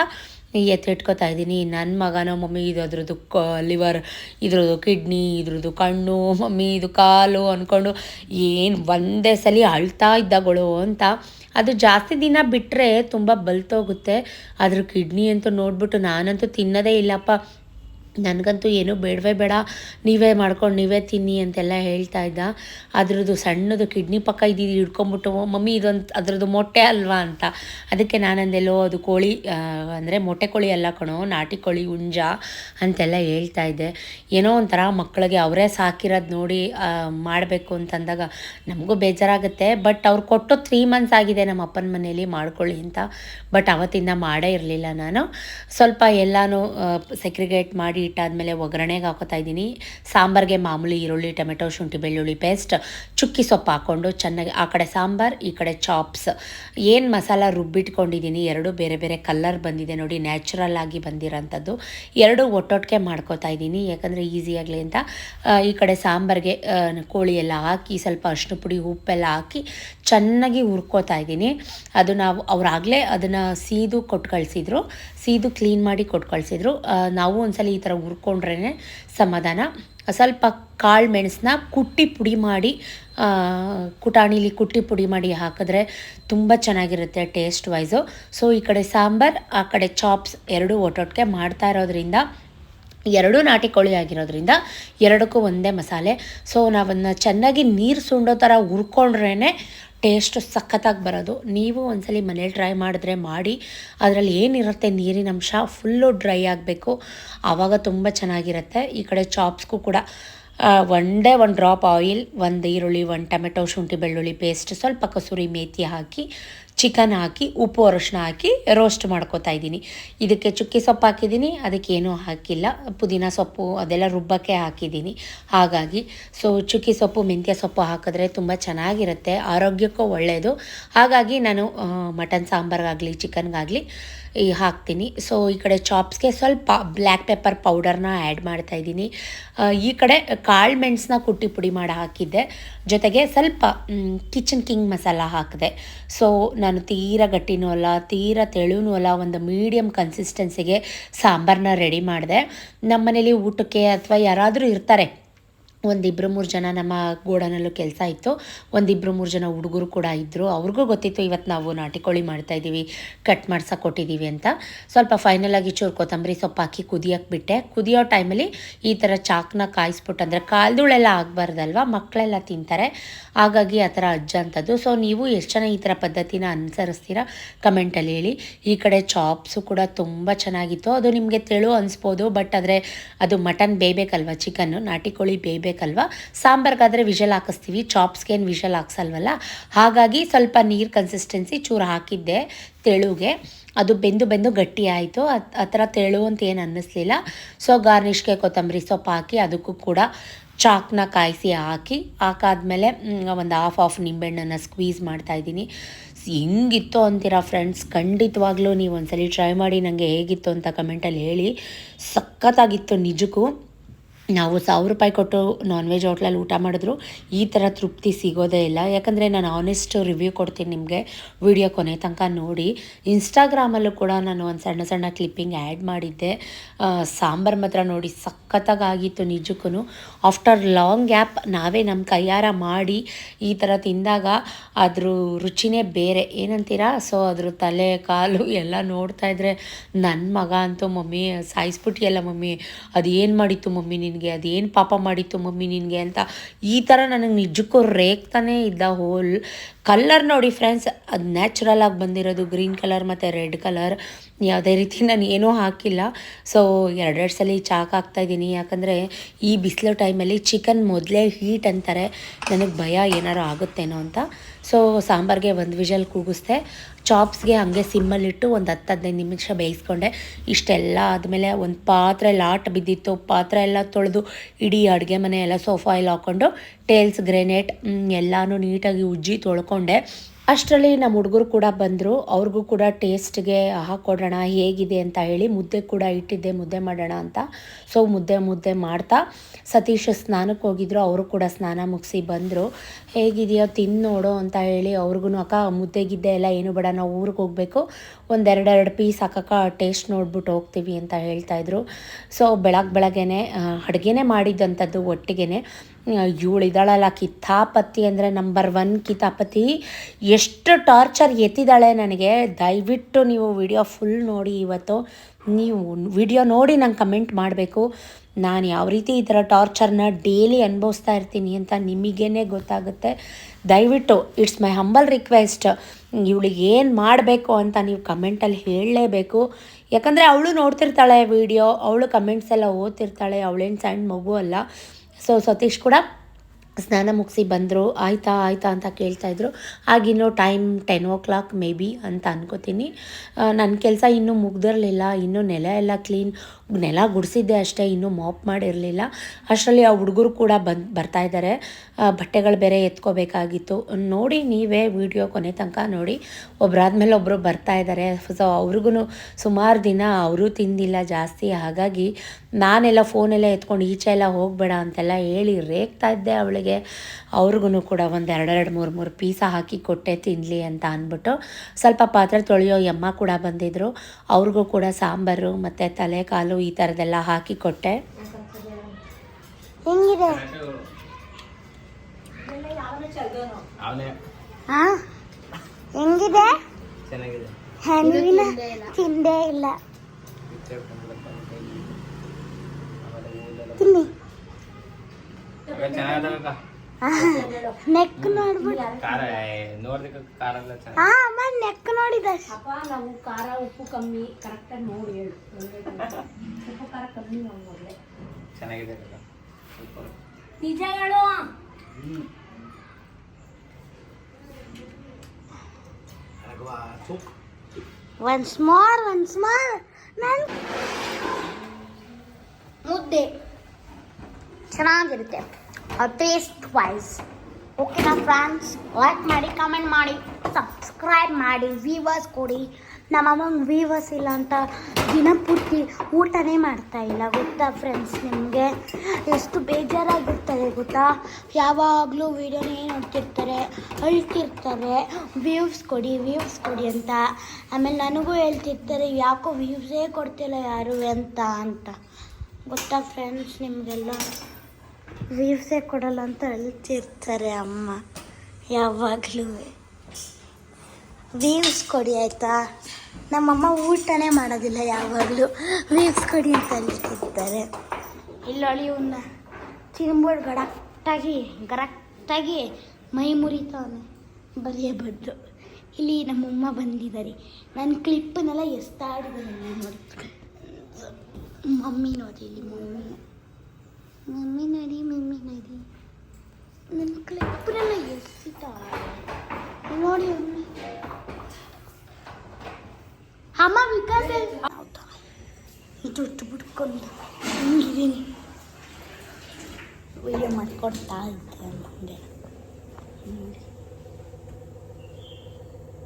Speaker 1: ಎತ್ತಿಟ್ಕೊತಾ ಇದ್ದೀನಿ. ನನ್ನ ಮಗನೋ, ಮಮ್ಮಿ, ಇದು ಅದ್ರದ್ದು ಕ, ಲಿವರ್, ಇದ್ರದ್ದು ಕಿಡ್ನಿ, ಇದ್ರದ್ದು ಕಣ್ಣು, ಮಮ್ಮಿ, ಇದು ಕಾಲು ಅಂದ್ಕೊಂಡು ಏನು ಒಂದೇ ಸಲ ಅಳ್ತಾ ಇದ್ದಾಗಳು ಅಂತ. ಅದು ಜಾಸ್ತಿ ದಿನ ಬಿಟ್ಟರೆ ತುಂಬ ಬಲ್ತೋಗುತ್ತೆ. ಅದ್ರ ಕಿಡ್ನಿ ಅಂತೂ ನೋಡಿಬಿಟ್ಟು ನಾನಂತೂ ತಿನ್ನೋದೇ ಇಲ್ಲಪ್ಪ. ನನಗಂತೂ ಏನೂ ಬೇಡವೇ ಬೇಡ. ನೀವೇ ಮಾಡ್ಕೊಂಡು ನೀವೇ ತಿನ್ನಿ ಅಂತೆಲ್ಲ ಹೇಳ್ತಾ ಇದ್ದ. ಅದ್ರದ್ದು ಸಣ್ಣದು ಕಿಡ್ನಿ ಪಕ್ಕ ಇದ್ದಿದ್ದು ಹಿಡ್ಕೊಂಬಿಟ್ಟು, ಮಮ್ಮಿ, ಇದೊಂದು ಅದರದ್ದು ಮೊಟ್ಟೆ ಅಲ್ವಾ? ಅಂತ. ಅದಕ್ಕೆ ನಾನಂದೆಲ್ಲೋ ಅದು ಕೋಳಿ ಅಂದರೆ ಮೊಟ್ಟೆ ಕೋಳಿ ಅಲ್ಲ ಕಣೋ, ನಾಟಿ ಕೋಳಿ ಹುಂಜ ಅಂತೆಲ್ಲ ಹೇಳ್ತಾ ಇದ್ದೆ. ಏನೋ ಒಂಥರ ಮಕ್ಕಳಿಗೆ ಅವರೇ ಸಾಕಿರೋದು ನೋಡಿ ಮಾಡಬೇಕು ಅಂತಂದಾಗ ನಮಗೂ ಬೇಜಾರಾಗುತ್ತೆ. ಬಟ್ ಅವ್ರು ಕೊಟ್ಟು ತ್ರೀ ಮಂತ್ಸ್ ಆಗಿದೆ ನಮ್ಮ ಅಪ್ಪನ ಮನೇಲಿ ಮಾಡ್ಕೊಳ್ಳಿ ಅಂತ. ಬಟ್ ಅವತ್ತಿಂದ ಮಾಡೇ ಇರಲಿಲ್ಲ ನಾನು. ಸ್ವಲ್ಪ ಎಲ್ಲನೂ ಸೆಕ್ರಿಗೇಟ್ ಮಾಡಿ ಇಟ್ಟಾದಮೇಲೆ ಒಗ್ಗರಣೆಗೆ ಹಾಕೋತಾ ಇದ್ದೀನಿ. ಸಾಂಬಾರಿಗೆ ಮಾಮೂಲಿ ಈರುಳ್ಳಿ, ಟೊಮೆಟೊ, ಶುಂಠಿ, ಬೆಳ್ಳುಳ್ಳಿ ಪೇಸ್ಟ್, ಚುಕ್ಕಿ ಸೊಪ್ಪು ಹಾಕ್ಕೊಂಡು ಚೆನ್ನಾಗಿ ಆ ಕಡೆ ಸಾಂಬಾರು, ಈ ಕಡೆ ಚಾಪ್ಸ್. ಏನು ಮಸಾಲ ರುಬ್ಬಿಟ್ಕೊಂಡಿದ್ದೀನಿ, ಎರಡು ಬೇರೆ ಬೇರೆ ಕಲರ್ ಬಂದಿದೆ ನೋಡಿ, ನ್ಯಾಚುರಲ್ ಆಗಿ ಬಂದಿರೋಂಥದ್ದು. ಎರಡು ಒಟ್ಟೊಟ್ಟಿಗೆ ಮಾಡ್ಕೋತಾ ಇದ್ದೀನಿ, ಯಾಕಂದರೆ ಈಸಿಯಾಗಲಿ ಅಂತ. ಈ ಕಡೆ ಸಾಂಬಾರಿಗೆ ಕೋಳಿ ಎಲ್ಲ ಹಾಕಿ, ಸ್ವಲ್ಪ ಅರ್ಶಿನ ಪುಡಿ, ಉಪ್ಪೆಲ್ಲ ಹಾಕಿ ಚೆನ್ನಾಗಿ ಹುರ್ಕೋತಾ ಇದ್ದೀನಿ. ಅದು ನಾವು, ಅವರಾಗಲೇ ಅದನ್ನು ಸೀದು ಕೊಟ್ಟು ಕಳಿಸಿದ್ರು ಸೀದು ಕ್ಲೀನ್ ಮಾಡಿ ಕೊಟ್ಟು ಕಳಿಸಿದ್ರು ನಾವು ಒಂದ್ಸಲ ಈ ಥರ ಹುರ್ಕೊಂಡ್ರೇ ಸಮಾಧಾನ. ಸ್ವಲ್ಪ ಕಾಳು ಮೆಣಸನ್ನ ಕುಟ್ಟಿ ಪುಡಿ ಮಾಡಿ ಕುಟಾಣಿಲಿ ಕುಟ್ಟಿ ಪುಡಿ ಮಾಡಿ ಹಾಕಿದ್ರೆ ತುಂಬ ಚೆನ್ನಾಗಿರುತ್ತೆ ಟೇಸ್ಟ್ ವೈಸು ಸೊ, ಈ ಕಡೆ ಸಾಂಬಾರು, ಆ ಕಡೆ ಚಾಪ್ಸ್ ಎರಡೂ ಒಟ್ಟೊಟ್ಟಿಗೆ ಮಾಡ್ತಾ ಇರೋದ್ರಿಂದ, ಎರಡೂ ನಾಟಿ ಕೋಳಿ ಆಗಿರೋದ್ರಿಂದ ಎರಡಕ್ಕೂ ಒಂದೇ ಮಸಾಲೆ. ಸೊ, ನಾವನ್ನ ಚೆನ್ನಾಗಿ ನೀರು ಸುಂಡೋ ಥರ ಹುರ್ಕೊಂಡ್ರೇ ಟೇಸ್ಟ್ ಸಖತ್ತಾಗಿ ಬರೋದು. ನೀವು ಒಂದ್ಸಲಿ ಮನೇಲಿ ಟ್ರೈ ಮಾಡಿದ್ರೆ ಮಾಡಿ, ಅದರಲ್ಲಿ ಏನಿರುತ್ತೆ ನೀರಿನ ಅಂಶ ಫುಲ್ಲು ಡ್ರೈ ಆಗಬೇಕು. ಆವಾಗ ತುಂಬ ಚೆನ್ನಾಗಿರುತ್ತೆ. ಈ ಕಡೆ ಚಾಪ್ಸ್ಗೂ ಕೂಡ ಒಂದೇ ಒಂದು ಡ್ರಾಪ್ ಆಯಿಲ್ ಒಂದು ಈರುಳ್ಳಿ ಒಂದು ಟೊಮೆಟೊ ಶುಂಠಿ, ಬೆಳ್ಳುಳ್ಳಿ ಪೇಸ್ಟ್ ಸ್ವಲ್ಪ ಕಸೂರಿ ಮೇಥಿ ಹಾಕಿ ಚಿಕನ್ ಹಾಕಿ, ಉಪ್ಪು ಅರಶಿನ ಹಾಕಿ ರೋಸ್ಟ್ ಮಾಡ್ಕೋತಾ ಇದ್ದೀನಿ. ಇದಕ್ಕೆ ಚುಕ್ಕಿ ಸೊಪ್ಪು ಹಾಕಿದ್ದೀನಿ, ಅದಕ್ಕೆ ಏನೂ ಹಾಕಿಲ್ಲ. ಪುದೀನ ಸೊಪ್ಪು ಅದೆಲ್ಲ ರುಬ್ಬಕ್ಕೆ ಹಾಕಿದ್ದೀನಿ. ಹಾಗಾಗಿ ಸೊ ಚುಕ್ಕಿ ಸೊಪ್ಪು, ಮೆಂತ್ಯ ಸೊಪ್ಪು ಹಾಕಿದ್ರೆ ತುಂಬ ಚೆನ್ನಾಗಿರುತ್ತೆ, ಆರೋಗ್ಯಕ್ಕೂ ಒಳ್ಳೆಯದು ಹಾಗಾಗಿ ನಾನು ಮಟನ್ ಸಾಂಬಾರ್ಗಾಗಲಿ ಚಿಕನ್ಗಾಗಲಿ ಈ ಹಾಕ್ತೀನಿ. ಸೊ ಈ ಕಡೆ ಚಾಪ್ಸ್ಗೆ ಸ್ವಲ್ಪ ಬ್ಲ್ಯಾಕ್ ಪೆಪ್ಪರ್ ಪೌಡರ್ನ ಆ್ಯಡ್ ಮಾಡ್ತಾ ಇದ್ದೀನಿ. ಈ ಕಡೆ ಕಾಳು ಮೆಣಸನ್ನ ಕುಟ್ಟಿ ಪುಡಿ ಮಾಡಿ ಹಾಕಿದ್ದೆ. ಜೊತೆಗೆ ಸ್ವಲ್ಪ ಕಿಚನ್ ಕಿಂಗ್ ಮಸಾಲ ಹಾಕಿದೆ. ಸೊ ನಾನು ತೀರ ಗಟ್ಟಿನೂ ಅಲ್ಲ, ತೀರಾ ತೆಳುನೂ ಅಲ್ಲ, ಒಂದು ಮೀಡಿಯಮ್ ಕನ್ಸಿಸ್ಟೆನ್ಸಿಗೆ ಸಾಂಬಾರನ್ನ ರೆಡಿ ಮಾಡಿದೆ. ನಮ್ಮನೇಲಿ ಊಟಕ್ಕೆ ಅಥವಾ ಯಾರಾದರೂ ಇರ್ತಾರೆ ಒಂದಿಬ್ಬರು ಮೂರು ಜನ ನಮ್ಮ ಗೋಡನಲ್ಲೂ ಕೆಲಸ ಇತ್ತು. ಒಂದಿಬ್ಬರು ಮೂರು ಜನ ಹುಡುಗರು ಕೂಡ ಇದ್ದರು ಅವ್ರಿಗೂ ಗೊತ್ತಿತ್ತು ಇವತ್ತು ನಾವು ನಾಟಿ ಕೋಳಿ ಮಾಡ್ತಾ ಇದ್ದೀವಿ ಕಟ್ ಮಾಡ್ಸಕ್ಕೆ ಕೊಟ್ಟಿದ್ದೀವಿ ಅಂತ. ಸ್ವಲ್ಪ ಫೈನಲ್ ಆಗಿ ಚೂರು ಕೊತ್ತಂಬರಿ ಸೊಪ್ಪು ಹಾಕಿ ಕುದಿಯಕ್ಕೆ ಬಿಟ್ಟೆ. ಕುದಿಯೋ ಟೈಮಲ್ಲಿ ಈ ಥರ ಚಾಕ್ನ ಕಾಯಿಸ್ಬಿಟ್ಟು ಅಂದರೆ ಕಾಲ್ದುಳೆಲ್ಲ ಆಗಬಾರ್ದಲ್ವ? ಮಕ್ಕಳೆಲ್ಲ ತಿಂತಾರೆ. ಹಾಗಾಗಿ ಆ ಥರ ಅಜ್ಜ ಅಂಥದ್ದು ಸೊ ನೀವು ಎಷ್ಟು ಜನ ಈ ಥರ ಪದ್ಧತಿನ ಅನುಸರಿಸ್ತೀರಾ? ಕಮೆಂಟಲ್ಲಿ ಹೇಳಿ. ಈ ಕಡೆ ಚಾಪ್ಸು ಕೂಡ ತುಂಬ ಚೆನ್ನಾಗಿತ್ತು. ಅದು ನಿಮಗೆ ತೆಳು ಅನಿಸ್ಬೋದು ಬಟ್ ಆದರೆ ಅದು ಮಟನ್ ಬೇಯಬೇಕಲ್ವ ಚಿಕನ್ನು? ನಾಟಿ ಕೋಳಿ ಬೇಯಬೇಕಲ್ವ ಸಾಂಬಾರ್ಗಾದರೆ ವಿಷಲ್ ಹಾಕಿಸ್ತೀವಿ ಚಾಪ್ಸ್ಗೇನು ವಿಷಲ್ ಹಾಕ್ಸಲ್ವಲ್ಲ? ಹಾಗಾಗಿ ಸ್ವಲ್ಪ ನೀರು ಕನ್ಸಿಸ್ಟೆನ್ಸಿ ಚೂರು ಹಾಕಿದ್ದೆ ತೆಳುಗೆ. ಅದು ಬೆಂದು ಬೆಂದು ಗಟ್ಟಿ ಆಯಿತು. ಆ ಥರ ತೆಳು ಅಂತ ಏನು ಅನ್ನಿಸ್ಲಿಲ್ಲ. ಸೊ ಗಾರ್ನಿಷ್ಗೆ ಕೊತ್ತಂಬರಿ ಸೊಪ್ಪು ಹಾಕಿ ಅದಕ್ಕೂ ಕೂಡ ಚಾಕ್ನ ಕಾಯಿಸಿ ಹಾಕಿ, ಹಾಕಾದ್ಮೇಲೆ ಒಂದು ಹಾಫ್ ಹಾಫ್ ನಿಂಬೆಹಣ್ಣನ್ನು ಸ್ಕ್ವೀಸ್ ಮಾಡ್ತಾಯಿದ್ದೀನಿ ಹೆಂಗಿತ್ತು ಅಂತೀರಾ ಫ್ರೆಂಡ್ಸ್ ಖಂಡಿತವಾಗ್ಲೂ ನೀವು ಒಂದ್ಸಲಿ ಟ್ರೈ ಮಾಡಿ ನನಗೆ ಹೇಗಿತ್ತು ಅಂತ ಕಮೆಂಟಲ್ಲಿ ಹೇಳಿ. ಸಖತ್ತಾಗಿತ್ತು ನಿಜಕ್ಕೂ. ನಾವು ಸಾವಿರ ರೂಪಾಯಿ ಕೊಟ್ಟು ನಾನ್ ವೆಜ್ ಹೋಟ್ಲಲ್ಲಿ ಊಟ ಮಾಡಿದ್ರು, ಈ ಥರ ತೃಪ್ತಿ ಸಿಗೋದೇ ಇಲ್ಲ. ಯಾಕಂದರೆ ನಾನು ಆನೆಸ್ಟ್ ರಿವ್ಯೂ ಕೊಡ್ತೀನಿ ನಿಮಗೆ ವಿಡಿಯೋ ಕೊನೆ ತನಕ ನೋಡಿ. ಇನ್ಸ್ಟಾಗ್ರಾಮಲ್ಲೂ ಕೂಡ ನಾನು ಒಂದು ಸಣ್ಣ ಸಣ್ಣ ಕ್ಲಿಪ್ಪಿಂಗ್ ಆ್ಯಡ್ ಮಾಡಿದ್ದೆ. ಸಾಂಬಾರು ಮಾತ್ರ ನೋಡಿ ಸಖತ್ತಾಗಿತ್ತು ನಿಜಕ್ಕೂ ಆಫ್ಟರ್ ಲಾಂಗ್ ಗ್ಯಾಪ್ ನಾವೇ ನಮ್ಮ ಕೈಯಾರ ಮಾಡಿ ಈ ಥರ ತಿಂದಾಗ ಅದ್ರ ರುಚಿನೇ ಬೇರೆ. ಏನಂತೀರಾ? ಸೊ ಅದ್ರ ತಲೆ, ಕಾಲು ಎಲ್ಲ ನೋಡ್ತಾ ಇದ್ರೆ ನನ್ನ ಮಗ ಅಂತೂ ಮಮ್ಮಿ ಸಾಯಿಸ್ಬಿಟ್ಟಿಯಲ್ಲ ಮಮ್ಮಿ ಅದು ಏನು ಮಾಡಿತ್ತು ಮಮ್ಮಿ ನಿನಗೆ, ಅದೇನು ಪಾಪ ಮಾಡಿತ್ತು ಮಮ್ಮಿ ನಿನಗೆ ಅಂತ. ಈ ಥರ ನನಗೆ ನಿಜಕ್ಕೂ ರೇಗ್ತಾನೇ ಇದ್ದ ಹೋಲ್. ಕಲರ್ ನೋಡಿ ಫ್ರೆಂಡ್ಸ್ ಅದು ನ್ಯಾಚುರಲ್ ಆಗಿ ಬಂದಿರೋದು ಗ್ರೀನ್ ಕಲರ್ ಮತ್ತು ರೆಡ್ ಕಲರ್ ಯಾವುದೇ ರೀತಿ ನಾನು ಏನೂ ಹಾಕಿಲ್ಲ. ಸೊ ಎರಡೆರಡು ಸಲ ಚಾಕ್ ಹಾಕ್ತಾಯಿದ್ದೀನಿ ಯಾಕಂದರೆ ಈ ಬಿಸಿಲು ಟೈಮಲ್ಲಿ ಚಿಕನ್ ಮೊದಲೇ ಹೀಟ್ ಅಂತಾರೆ. ನನಗೆ ಭಯ ಏನಾರು ಆಗುತ್ತೇನೋ ಅಂತ. ಸೊ ಸಾಂಬಾರ್ಗೆ ಒಂದು ವಿಷಲ್ ಕೂಗಿಸ್ದೆ. ಚಾಪ್ಸ್ಗೆ ಹಾಗೆ ಸಿಮ್ಮಲ್ಲಿಟ್ಟು ಒಂದು ಹತ್ತು ಹದಿನೈದು ನಿಮಿಷ ಬೇಯಿಸ್ಕೊಂಡೆ. ಇಷ್ಟೆಲ್ಲ ಆದಮೇಲೆ ಒಂದು ಪಾತ್ರೆ, ಲಾಟ್ ಬಿದ್ದಿತ್ತು. ಪಾತ್ರೆ ಎಲ್ಲ ತೊಳೆದು ಇಡೀ ಅಡುಗೆ ಮನೆ ಎಲ್ಲ ಸೋಫಾ ಎಲ್ಲ ಹಾಕ್ಕೊಂಡು ಟೇಲ್ಸ್, ಗ್ರೆನೇಟ್ ಎಲ್ಲನೂ ನೀಟಾಗಿ ಉಜ್ಜಿ ತೊಳ್ಕೊಂಡೆ. ಅಷ್ಟರಲ್ಲಿ ನಮ್ಮ ಹುಡುಗರು ಕೂಡ ಬಂದರು. ಅವ್ರಿಗೂ ಕೂಡ ಟೇಸ್ಟ್ಗೆ ಹಾಕ್ಕೊಡೋಣ ಹೇಗಿದೆ? ಅಂತ ಹೇಳಿ ಮುದ್ದೆ ಕೂಡ ಇಟ್ಟಿದ್ದೆ, ಮುದ್ದೆ ಮಾಡೋಣ ಅಂತ. ಸೊ ಮುದ್ದೆ ಮುದ್ದೆ ಮಾಡ್ತಾ ಸತೀಶ್ ಸ್ನಾನಕ್ಕೆ ಹೋಗಿದ್ರು. ಅವರು ಕೂಡ ಸ್ನಾನ ಮುಗಿಸಿ ಬಂದರು. ಹೇಗಿದೆಯೋ ತಿಂದು ನೋಡು ಅಂತ ಹೇಳಿ ಅವ್ರಿಗೂ ಅಕ್ಕ, ಮುದ್ದೆ, ಗಿದ್ದೆ ಎಲ್ಲ ಏನು ಬೇಡ, ನಾವು ಊರಿಗೆ ಹೋಗಬೇಕು. ಒಂದೆರಡೆರಡು ಪೀಸ್ ಹಾಕಕ್ಕ ಟೇಸ್ಟ್ ನೋಡ್ಬಿಟ್ಟು ಹೋಗ್ತೀವಿ ಅಂತ ಹೇಳ್ತಾಯಿದ್ರು ಸೊ ಬೆಳಗ್ಗೆ ಬೆಳಗ್ಗೆನೆ ಅಡುಗೆನೇ ಮಾಡಿದ್ದಂಥದ್ದು ಒಟ್ಟಿಗೆನೆ. ಇವಳು ಇದ್ದಾಳಲ್ಲ ಕಿತಾಪತಿ ಅಂದರೆ ನಂಬರ್ ಒನ್ ಕಿತಾಪತಿ. ಎಷ್ಟು ಟಾರ್ಚರ್ ಎತ್ತಿದ್ದಾಳೆ ನನಗೆ. ದಯವಿಟ್ಟು ನೀವು ವಿಡಿಯೋ ಫುಲ್ ನೋಡಿ ಇವತ್ತು. ನೀವು ವಿಡಿಯೋ ನೋಡಿ ನಂಗೆ ಕಮೆಂಟ್ ಮಾಡಬೇಕು. ನಾನು ಯಾವ ರೀತಿ ಈ ಥರ ಟಾರ್ಚರ್ನ ಡೈಲಿ ಅನುಭವಿಸ್ತಾ ಇರ್ತೀನಿ ಅಂತ ನಿಮಗೇನೆ ಗೊತ್ತಾಗುತ್ತೆ. ದಯವಿಟ್ಟು ಇಟ್ಸ್ ಮೈ ಹಂಬಲ್ ರಿಕ್ವೆಸ್ಟ್ ಇವಳಿಗೆ ಏನು ಮಾಡಬೇಕು ಅಂತ ನೀವು ಕಮೆಂಟಲ್ಲಿ ಹೇಳಲೇಬೇಕು. ಯಾಕಂದರೆ ಅವಳು ನೋಡ್ತಿರ್ತಾಳೆ ವಿಡಿಯೋ ಅವಳು ಕಮೆಂಟ್ಸ್ ಎಲ್ಲ ಓದ್ತಿರ್ತಾಳೆ, ಅವಳೇನು ಸಣ್ಣ ಮಗು ಅಲ್ಲ. ಸೊ ಸತೀಶ್ ಕೂಡ ಸ್ನಾನ ಮುಗಿಸಿ ಬಂದರು. ಆಯಿತಾ ಆಯಿತಾ ಅಂತ ಕೇಳ್ತಾಯಿದ್ರು ಆಗಿನ್ನೂ time ten o'clock maybe ಅಂತ ಅನ್ಕೋತೀನಿ. ನನ್ನ ಕೆಲಸ ಇನ್ನೂ ಮುಗ್ದಿರಲಿಲ್ಲ. ಇನ್ನೂ ನೆಲ ಎಲ್ಲ ಕ್ಲೀನ್ ನೆಲ ಗುಡಿಸಿದ್ದೆ ಅಷ್ಟೇ, ಇನ್ನೂ ಮಾಪ್ ಮಾಡಿರಲಿಲ್ಲ. ಅಷ್ಟರಲ್ಲಿ ಆ ಹುಡುಗರು ಕೂಡ ಬಂದು ಬರ್ತಾಯಿದ್ದಾರೆ ಬಟ್ಟೆಗಳು ಬೇರೆ ಎತ್ಕೋಬೇಕಾಗಿತ್ತು. ನೋಡಿ ನೀವೇ ವಿಡಿಯೋ ಕೊನೆ ತನಕ ನೋಡಿ. ಒಬ್ಬರಾದ್ಮೇಲೆ ಒಬ್ಬರು ಬರ್ತಾ ಇದ್ದಾರೆ ಸೊ ಅವ್ರಿಗೂ ಸುಮಾರು ದಿನ ಅವರು ತಿಂದಿಲ್ಲ ಜಾಸ್ತಿ. ಹಾಗಾಗಿ ನಾನೆಲ್ಲ ಫೋನೆಲ್ಲ ಎತ್ಕೊಂಡು ಈಚೆ ಎಲ್ಲ ಹೋಗಬೇಡ ಅಂತೆಲ್ಲ ಹೇಳಿ ರೇಗ್ತಾ ಇದ್ದೆ ಅವಳಿಗೆ. ಅವ್ರಿಗೂ ಕೂಡ ಒಂದು ಎರಡೆರಡು ಮೂರು ಮೂರು ಪೀಸ ಹಾಕಿ ಕೊಟ್ಟೆ ತಿನ್ನಲಿ ಅಂತ ಅಂದ್ಬಿಟ್ಟು ಸ್ವಲ್ಪ ಪಾತ್ರೆ ತೊಳೆಯೋ ಯಮ್ಮ ಕೂಡ ಬಂದಿದ್ದರು ಅವ್ರಿಗೂ ಕೂಡ ಸಾಂಬಾರು ಮತ್ತು ತಲೆ ಕಾಲು ಈ ಥರದ್ದೆಲ್ಲ ಹಾಕಿಕೊಟ್ಟೆ.
Speaker 2: ಹೆಂಗಿದೆ?
Speaker 3: ಅವನೇ.
Speaker 2: ಹಾ ಹೆಂಗಿದೆ?
Speaker 3: ಚೆನ್ನಾಗಿದೆ.
Speaker 2: ಹಣ್ಣಿನ ತಿಂದೇ ಇಲ್ಲ. ತಿನ್ನಿ. ನೆಕ್ ನೋಡ್ಬಿಟ್ಟು
Speaker 3: ಖಾರ ನೋಡ್ದಕ್ಕೆ ಖಾರ ಎಲ್ಲ ಚೆನ್ನಾಗಿ.
Speaker 2: ಹಾ ಅಮ್ಮ ನೆಕ್ ನೋಡಿದ.
Speaker 1: ಅಪ್ಪ ನಾವು ಖಾರ ಉಪ್ಪು ಕಮ್ಮಿ ಕರೆಕ್ಟಾಗಿ ನೋಡಿ ಹೇಳು. ಉಪ್ಪು ಖಾರ ಕಮ್ಮಿ
Speaker 3: ಚೆನ್ನಾಗಿದೆ
Speaker 1: ನಿಜ ಹೇಳು.
Speaker 2: ಒನ್ಸ್ ಮೋರ್ ಒನ್ಸ್ ಮೋರ್ ನನ್ ಮುದ್ದೆ. ಚೆನ್ನಾಗಿರುತ್ತೆ. ಟೇಸ್ಟ್ ಟ್ವೈಸ್ ಓಕೆನಾ ಫ್ರೆಂಡ್ಸ್ ಲೈಕ್ ಮಾಡಿ ಕಮೆಂಟ್ ಮಾಡಿ. ಸಬ್ಸ್ಕ್ರೈಬ್ ಮಾಡಿ. ವೀವರ್ಸ್ ಕೊಡಿ. ನಮ್ಮ ಅಮ್ಮಂಗೆ ವೀವರ್ಸ್ ಇಲ್ಲ ಅಂತ ದಿನಪೂರ್ತಿ ಊಟನೇ ಮಾಡ್ತಾ ಇಲ್ಲ. ಗೊತ್ತಾ ಫ್ರೆಂಡ್ಸ್ ನಿಮಗೆ? ಎಷ್ಟು ಬೇಜಾರಾಗಿರ್ತದೆ ಗೊತ್ತಾ? ಯಾವಾಗಲೂ ವೀಡಿಯೋನೇ ನೋಡ್ತಿರ್ತಾರೆ, ಅಳ್ತಿರ್ತಾರೆ. ವ್ಯೂವ್ಸ್ ಕೊಡಿ ವ್ಯೂವ್ಸ್ ಕೊಡಿ ಅಂತ. ಆಮೇಲೆ ನನಗೂ ಹೇಳ್ತಿರ್ತಾರೆ, ಯಾಕೋ ವ್ಯೂವ್ಸೇ ಕೊಡ್ತಿಲ್ಲ ಯಾರು? ಅಂತ ಅಂತ. ಗೊತ್ತಾ ಫ್ರೆಂಡ್ಸ್ ನಿಮಗೆಲ್ಲ? ವ್ಯೂವ್ಸೇ ಕೊಡಲ್ಲ ಅಂತ ಅಳ್ತಿರ್ತಾರೆ ಅಮ್ಮ. ಯಾವಾಗಲೂ. ವೀವ್ಸ್ ಕೊಡಿ, ಆಯಿತಾ? ನಮ್ಮಮ್ಮ ಊಟನೇ ಮಾಡೋದಿಲ್ಲ ಯಾವಾಗಲೂ. ವೀವ್ಸ್ ಕೊಡಿ ಅಂತ ಅಳ್ತಿರ್ತಾರೆ ಇಲ್ಲೊಳಿ ಇವನ್ನ ತಿನ್ಬೋಡ್ ಗಡಕ್ಟಾಗಿ ಗರಕ್ಟಾಗಿ ಮೈ ಮುರಿತಾವನೆ ಬರೆಯೇ ಬದ್ದು ಇಲ್ಲಿ ನಮ್ಮಮ್ಮ ಬಂದಿದ್ದಾರೆ. ನನ್ನ ಕ್ಲಿಪ್ಪನ್ನೆಲ್ಲ ಎಸ್ತಾಡಿದ್ದಾರೆ, ನೋಡಿ. Mummy mummy. ಮಮ್ಮಿ ನಡಿ ಮಮ್ಮಿ ನಡಿ ನನ್ನ ಕ್ಲಿಪ್ಪನ್ನೆಲ್ಲ ಎಸಿತಾರೆ ನೋಡಿ ಮಮ್ಮಿ. ಅಮ್ಮ ವಿಕಾಸ ದುಡ್ಡು ಬಿಟ್ಕೊಂಡು ಹಿಂಗಿದ್ದೀನಿ? ವೀಡಿಯೋ ಮಾಡ್ಕೊಡ್ತಾ ಇದ್ದೆ ನಮಗೆ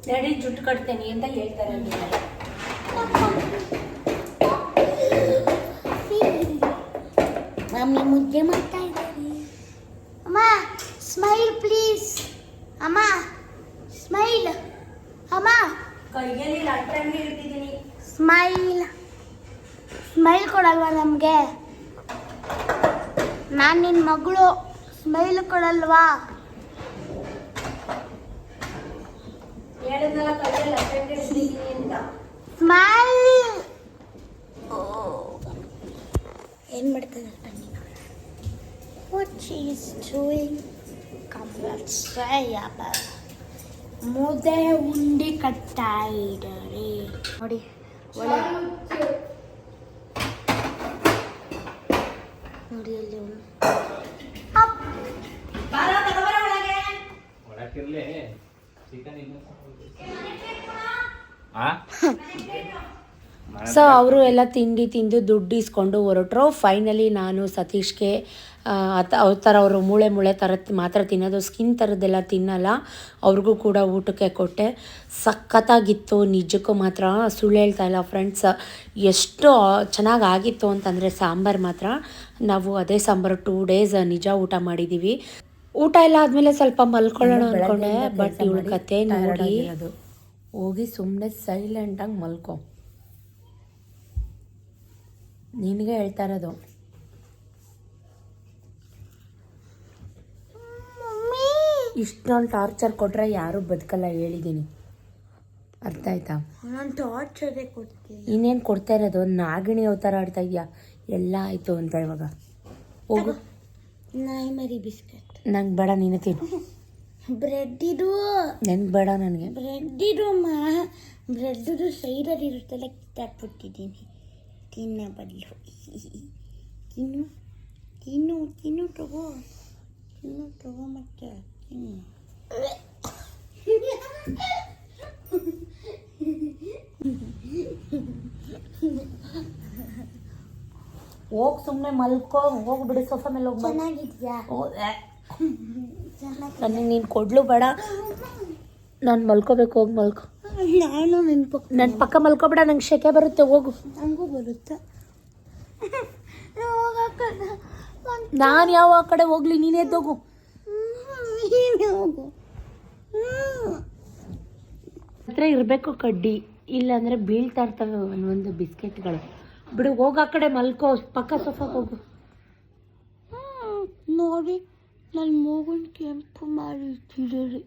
Speaker 1: ನಡಿ ಜುಟ್ಟು ಕಟ್ತೇನೆ ಅಂತ ಹೇಳ್ತಾರೆ
Speaker 2: ಮಮ್ಮಿ ಮುದ್ದೆ ಮಾಡ್ತಾ ಇದ್ದಾರೆ ಅಮ್ಮ ಸ್ಮೈಲ್ ಪ್ಲೀಸ್ ಅಮ್ಮ ಸ್ಮೈಲ್ ಅಮ್ಮ.
Speaker 1: ಕೈಯಲ್ಲಿ ಲಟ್ಟಂಗೆ ಇಟ್ಟಿದ್ದೀನಿ
Speaker 2: ಸ್ಮೈಲ್ ಸ್ಮೈಲ್ ಕೊಡಲ್ವಾ ನಮಗೆ? ನಾನು ನಿನ್ನ ಮಗಳು ಸ್ಮೈಲ್ ಕೊಡಲ್ವಾ?
Speaker 1: ಹೇಳಿದ್ನಲ್ಲ ಕೈಯಲ್ಲಿ ಲಟ್ಟಂಗೆ ಇಟ್ಟಿದ್ದೀನಿ ಅಂತ.
Speaker 2: ಸ್ಮೈಲ್ ಏನು ಮಾಡ್ತದೆ ಬನ್ನಿ doing. ಈಸ್ ಡೂಯಿಂಗ್ ಕಮ್ಮಪ್ಪ ಮುದ್ದೆ ಉಂಡೆ ಕಟ್ತಾ ಇದ್ದಾರೆ. ನೋಡಿ ಒಳ್ಳೆ ನೋಡಿ ಅಲ್ಲಿ
Speaker 1: ಸೊ ಅವರು ಎಲ್ಲ ತಿಂಡಿ ತಿಂದು ದುಡ್ಡು ಇಸ್ಕೊಂಡು ಹೊರಟ್ರು. ಫೈನಲಿ ನಾನು ಸತೀಶ್ಗೆ ಆ, ಅವ್ರ ಥರ ಅವರು ಮೂಳೆ ಮೂಳೆ ಥರ ಮಾತ್ರ ತಿನ್ನೋದು ಸ್ಕಿನ್ ಥರದ್ದೆಲ್ಲ ತಿನ್ನಲ್ಲ. ಅವ್ರಿಗೂ ಕೂಡ ಊಟಕ್ಕೆ ಕೊಟ್ಟೆ. ಸಖತ್ತಾಗಿತ್ತು ನಿಜಕ್ಕೂ ಮಾತ್ರ. ಸುಳ್ಳು ಹೇಳ್ತಾ ಇಲ್ಲ ಫ್ರೆಂಡ್ಸ್ ಎಷ್ಟು ಚೆನ್ನಾಗಿ ಆಗಿತ್ತು ಅಂತಂದರೆ ಸಾಂಬಾರು ಮಾತ್ರ. ನಾವು ಅದೇ ಸಾಂಬಾರು ಟೂ ಡೇಸ್ ನಿಜ ಊಟ ಮಾಡಿದ್ದೀವಿ ಊಟ ಎಲ್ಲ ಆದಮೇಲೆ ಸ್ವಲ್ಪ ಮಲ್ಕೊಳ್ಳೋಣ ಅಂದ್ಕೊಂಡೆ ಬಟ್ ಇವಳ ಕತೆ ನೋಡಿ ಹೋಗಿ ಸುಮ್ಮನೆ ಸೈಲೆಂಟಾಗಿ ಮಲ್ಕೊ. ನಿನಗೆ ಹೇಳ್ತಾ ಇರೋದು
Speaker 2: ಮಮ್ಮಿ
Speaker 1: ಇಷ್ಟೊಂದು ಟಾರ್ಚರ್ ಕೊಟ್ಟರೆ ಯಾರೂ ಬದುಕಲ್ಲ ಹೇಳಿದ್ದೀನಿ ಅರ್ಥ ಆಯ್ತಾ?
Speaker 2: ನಾನು ಟಾರ್ಚರೇ ಕೊಡ್ತೀನಿ.
Speaker 1: ಇನ್ನೇನು ಕೊಡ್ತಾ ಇರೋದು? ನಾಗಿಣಿ ಅವತಾರ ಆಡ್ತಾ ಇದೆಯಾ? ಎಲ್ಲ ಆಯಿತು ಅಂತ ಇವಾಗ. ಹೋಗು.
Speaker 2: ನಾಯಿ ಮರಿ ಬಿಸ್ಕೆಟ್.
Speaker 1: ನಂಗೆ ಬೇಡ ನೀನು ತಿನ್ನು.
Speaker 2: ಬ್ರೆಡ್ ಇದು.
Speaker 1: ನೆನ್ಗೆ ಬೇಡ ನನಗೆ.
Speaker 2: ಬ್ರೆಡ್ ಇದು ಅಮ್ಮ ಬ್ರೆಡ್ ಇದು ಸೈಡಲ್ಲಿ ಇರುತ್ತಲ್ಲ ಕಿತ್ತಾಕ್ಬಿಟ್ಟಿದ್ದೀನಿ. ತಿನ್ನ ಬದಲು. ತಿನ್ನು. ತಿನ್ನು ತಿನ್ನು ತಗೋ. ತಿನ್ನು ತಗೋ ಮತ್ತೆ.
Speaker 1: ಹೋಗಿ ಸುಮ್ಮನೆ ಮಲ್ಕೋ ಹೋಗ್ಬಿಡು ಸೋಫಾ ಮೇಲೆ ಹೋಗಿ
Speaker 2: ಚೆನ್ನಾಗಿದ್ಯಾ ಚೆನ್ನಾಗಿ
Speaker 1: ನನಗೆ ನೀನು ಕೊಡ್ಲು ಬೇಡ ನಾನು ಮಲ್ಕೋಬೇಕು ಹೋಗಿ ಮಲ್ಕೋ
Speaker 2: ನಾನು ನೆನ್ಪು
Speaker 1: ನನ್ನ ಪಕ್ಕ ಮಲ್ಕೋಬೇಡ ನಂಗೆ ಶೆಕೆ ಬರುತ್ತೆ ಹೋಗು
Speaker 2: ನನಗೂ ಬರುತ್ತೆ ಹೋಗಕ್ಕಲ್ಲ
Speaker 1: ನಾನು ಯಾವ ಕಡೆ ಹೋಗ್ಲಿ ನೀನೇ ಎದ್ದೋಗು
Speaker 2: ನೀನೇ ಹೋಗು.
Speaker 1: ಹತ್ರ ಇರಬೇಕು ಕಡ್ಡಿ ಇಲ್ಲಾಂದ್ರೆ ಬೀಳ್ತಾ ಇರ್ತವೆ ಒಂದೊಂದು ಬಿಸ್ಕೆಟ್ಗಳು. ಬಿಡು ಹೋಗ ಆ ಕಡೆ ಮಲ್ಕೋ ಪಕ್ಕ ಸೋಫಾಗೆ ಹೋಗು.
Speaker 2: ನೋಡಿ ನನ್ನ ಮೂಗನ್ ಕೆಂಪು ಮಾಡಿ ಮಾಡಿಟ್ಟಿದ್ದೀರಿ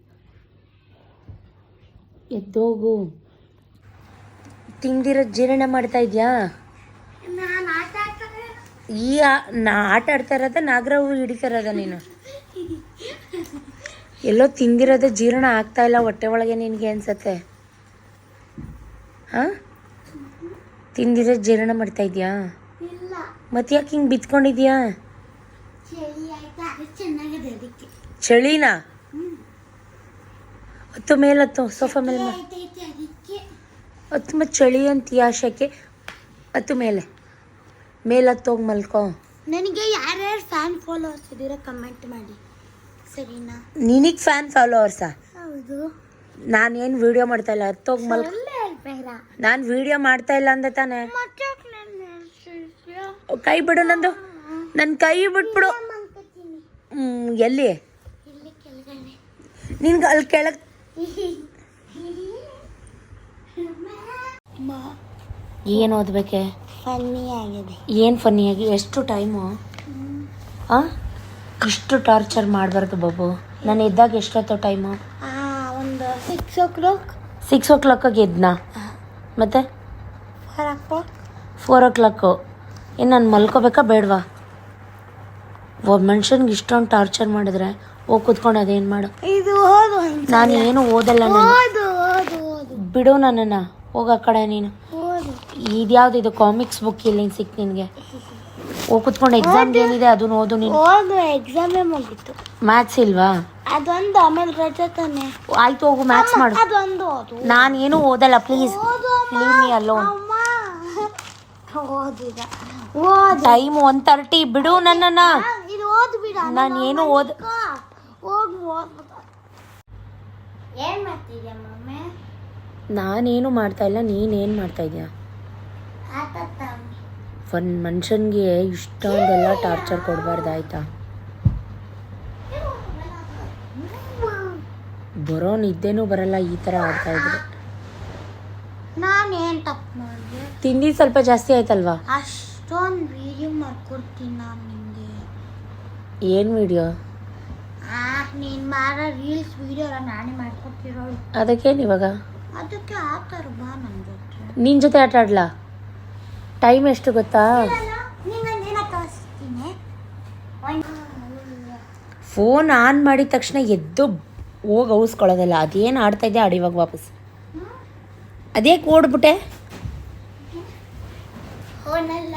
Speaker 1: ಎದ್ದೋಗು. ತಿಂದಿರೋ ಜೀರ್ಣ ಮಾಡ್ತಾ ಇದ್ಯಾ? ಈ ನಾ ಆಟ ಆಡ್ತಾ ಇರೋದ ನಾಗರಾವು ಹಿಡಿತಾ ಇರೋದ ನೀನು? ಎಲ್ಲೋ ತಿಂದಿರೋದೇ ಜೀರ್ಣ ಆಗ್ತಾ ಇಲ್ಲ ಹೊಟ್ಟೆ ಒಳಗೆ ನಿನಗೆ ಅನ್ಸತ್ತೆ? ಹಾಂ? ತಿಂದಿರೋ ಜೀರ್ಣ ಮಾಡ್ತಾ ಇದೆಯಾ? ಮತ್ತೆ ಯಾಕೆ ಹಿಂಗೆ ಬಿತ್ಕೊಂಡಿದ್ಯಾ? ಚಳಿನಾ? ಹತ್ತು ಮೇಲೆ ಹತ್ತು
Speaker 2: ಸೋಫಾ ಮೇಲೆ
Speaker 1: ಹತ್ತು ಮತ್ತೆ ಚಳಿ ಅಂತ ಯಾಶಕ್ಕೆ ಹತ್ತು ಮೇಲೆ. ಮೇಲೆ ಹತ್ತೋಗಿ ಮಲ್ಕೋ.
Speaker 2: ನನಗೆ ಯಾರ್ಯಾರು ಫ್ಯಾನ್ ಫಾಲೋವರ್ಸ್ ಇದ್ದೀರಾ ಕಮೆಂಟ್ ಮಾಡಿ. ಸರಿನಾ?
Speaker 1: ನಿನಗೆ ಫ್ಯಾನ್ ಫಾಲೋವರ್ಸಾ
Speaker 2: ಹೌದು.
Speaker 1: ನಾನೇನು ವಿಡಿಯೋ ಮಾಡ್ತಾ ಇಲ್ಲ? ಹತ್ತೋಗಿ
Speaker 2: ಮಲ್
Speaker 1: ನಾನು ವಿಡಿಯೋ ಮಾಡ್ತಾ ಇಲ್ಲ ಅಂದೆ ತಾನೆ? ಕೈ ಬಿಡು ನಂದು. ನನ್ನ ಕೈ ಬಿಟ್ಬಿಡು. ಎಲ್ಲಿ? ನಿನ್ಗೆ ಅಲ್ಲಿ ಕೆಳಗೆ ಏನು ಓದ್ಬೇಕೆ?
Speaker 2: ಫನ್ನಿ ಆಗಿದೆ.
Speaker 1: ಏನು ಫನ್ನಿಯಾಗಿ ಎಷ್ಟು ಟೈಮು ಆ? ಇಷ್ಟು ಟಾರ್ಚರ್ ಮಾಡಬಾರ್ದು ಬಾಬು. ನಾನು ಎದ್ದಾಗ ಎಷ್ಟೊತ್ತು ಟೈಮು
Speaker 2: ಒಂದು ಸಿಕ್ಸ್ ಓ ಕ್ಲಾಕ್
Speaker 1: ಸಿಕ್ಸ್ ಓ ಕ್ಲಾಕಾಗಿ ಎದ್ನಾ ಮತ್ತೆ?
Speaker 2: Four o'clock
Speaker 1: four o'clock ಏನು ನಾನು ಮಲ್ಕೋಬೇಕಾ ಬೇಡವಾ? ಒಬ್ಬ ಮನುಷ್ಯನ್ಗೆ ಇಷ್ಟೊಂದು ಟಾರ್ಚರ್ ಮಾಡಿದ್ರೆ ಹೋಗಿ ಕುತ್ಕೊಂಡು ಅದೇನು ಮಾಡು.
Speaker 2: ಇದು ಓದು
Speaker 1: ನಾನು ಏನು ಓದಲ್ಲ ನಾನು.
Speaker 2: ಓದು ಓದು ಓದು.
Speaker 1: ಬಿಡು ನನ್ನನ್ನು. ಹೋಗ ಕಡೆ ನೀನು.
Speaker 2: ಓದು.
Speaker 1: ಇದ್ಯಾವ್ದು ಇದು ಕಾಮಿಕ್ಸ್ ಬುಕ್ ಇಲ್ಲಿ ಸಿಕ್ ನಿನಗೆ? ಕುತ್ಕೊಂಡು ಎಕ್ಸಾಮ್ ಏನಿದೆ? ಅದನ್ನ ಓದು ನೀನು.
Speaker 2: ಓದು ಎಕ್ಸಾಮೇ ಮುಗೀತು.
Speaker 1: ಮ್ಯಾಥ್ಸ್ ಇಲ್ವಾ?
Speaker 2: ಅದೊಂದು ಆಮೇಲೆ ರಜೆ ತಾನೆ.
Speaker 1: ಆಯ್ತು ಹೋಗು ಮ್ಯಾಥ್ಸ್ ಮಾಡು.
Speaker 2: ಅದೊಂದು ಓದು.
Speaker 1: ನಾನು ಏನು ಓದಲ್ಲ ಪ್ಲೀಸ್. ಲೀವ್ ಮೀ ಅಲೋನ್
Speaker 2: ಅಮ್ಮ. ಓದಿದ. ಓದು.
Speaker 1: ಟೈಮ್ ಒನ್ ತರ್ಟಿ ಬಿಡು ನನ್ನನ್ನ.
Speaker 2: ಆ, ಇದು ಓದು ಬಿಡ
Speaker 1: ನಾನು ಏನು ಓದ್
Speaker 2: ಹೋಗಿ ಓದು ಏನ್ ಮಾಡ್ತಿದ್ಯಾ ಮಮ್ಮಿ?
Speaker 1: ನಾನೇನು ಮಾಡ್ತಾ ಇಲ್ಲ ನೀನೇನು ಮಾಡ್ತಾ ಇದೀಯ? ಒಂದು ಮನುಷ್ಯನಿಗೆ ಇಷ್ಟೊಂದೆಲ್ಲ ಟಾರ್ಚರ್ ಕೊಡಬಾರ್ದಾಯ್ತಾ? ಬರೋ ನಿದ್ದೆನೂ ಬರಲ್ಲ ಈ ಥರ ಆಡ್ತಾ ಇದ್ರೆ.
Speaker 2: ಏನು ತಪ್ಪು ಮಾಡಿದೆ?
Speaker 1: ತಿಂಡಿ ಸ್ವಲ್ಪ ಜಾಸ್ತಿ ಆಯ್ತಲ್ವಾ?
Speaker 2: ಅಷ್ಟೊಂದು ವಿಡಿಯೋ ಮಾಡ್ಕೊಡ್ತೀನಿ ನಾನು ನಿಮಗೆ
Speaker 1: ಏನು ವಿಡಿಯೋ
Speaker 2: ನೀನು ಮಾಡೋ ರೀಲ್ಸ್ ವಿಡಿಯೋ ನಾನೇ ಮಾಡ್ಕೊಡ್ತಿರೋಳು
Speaker 1: ಅದಕ್ಕೇನು ಇವಾಗ?
Speaker 2: ಅದಕ್ಕೆ ಆತರ ಬಾ ನನ್ನ ಜೊತೆ.
Speaker 1: ನಿನ್ನ ಜೊತೆ ಆಟ ಆಡ್ಲಾ? ಟೈಮ್ ಎಷ್ಟು ಗೊತ್ತಾ? ಫೋನ್ ಆನ್ ಮಾಡಿದ ತಕ್ಷಣ ಎದ್ದು ಹೋಗಿ ಔಸ್ಕೊಳ್ಳೋದಲ್ಲ, ಅದೇನು ಆಡ್ತಾ ಇದ್ದೆ ಆಡಿ ಇವಾಗ ವಾಪಸ್. ಅದೇ ಓಡ್ಬಿಟ್ಟೆ
Speaker 2: ಹೋನಲ್ಲ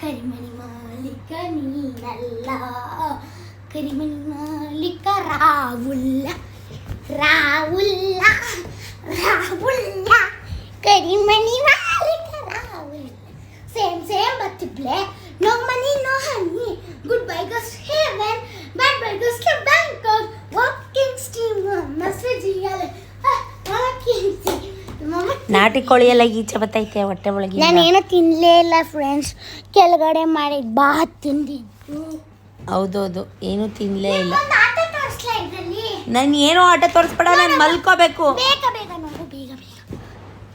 Speaker 2: ಕರಿಮಣಿ ಮಾಲಿಕ ನೀನಲ್ಲ ಕರಿಮಣಿ ಮಾಲಿಕ ರಾವುಲ್ಲ ರಾವುಲ್ಲ ರಾವುಲ್ಲ ಕರಿಮಣಿ same same ಬತ್ತಿಬ್ಲೆ no money no honey. Good bye guys heaven bad bye guys to Bangkok walking steam message ಇಯಲ್ಲ ಮಮ್ಮ
Speaker 1: ನಾಟಿ ಕೋಳಿ ಎಲ್ಲ ಈಚೆ ಬತ್ತೈತೆ ಹೊಟ್ಟೆ ಒಳಗೆ
Speaker 2: ನಾನೇನು ತಿನ್ನಲೇ ಇಲ್ಲ ಫ್ರೆಂಡ್ಸ್ ಕೆಳಗಡೆ ಮಾಡಿ ಬಾ ತಿಂದಿ
Speaker 1: ಹೌದೌದು ಏನು ತಿನ್ನಲೇ ಇಲ್ಲ. ನಾನು ಏನು ಆಟ ತೋರಿಸ್ಬೇಡ ನಾನು ಮಲ್ಕೋಬೇಕು
Speaker 2: ಬೇಗ ಬೇಗ ನೋಡು ಬೇಗ ಬೇಗ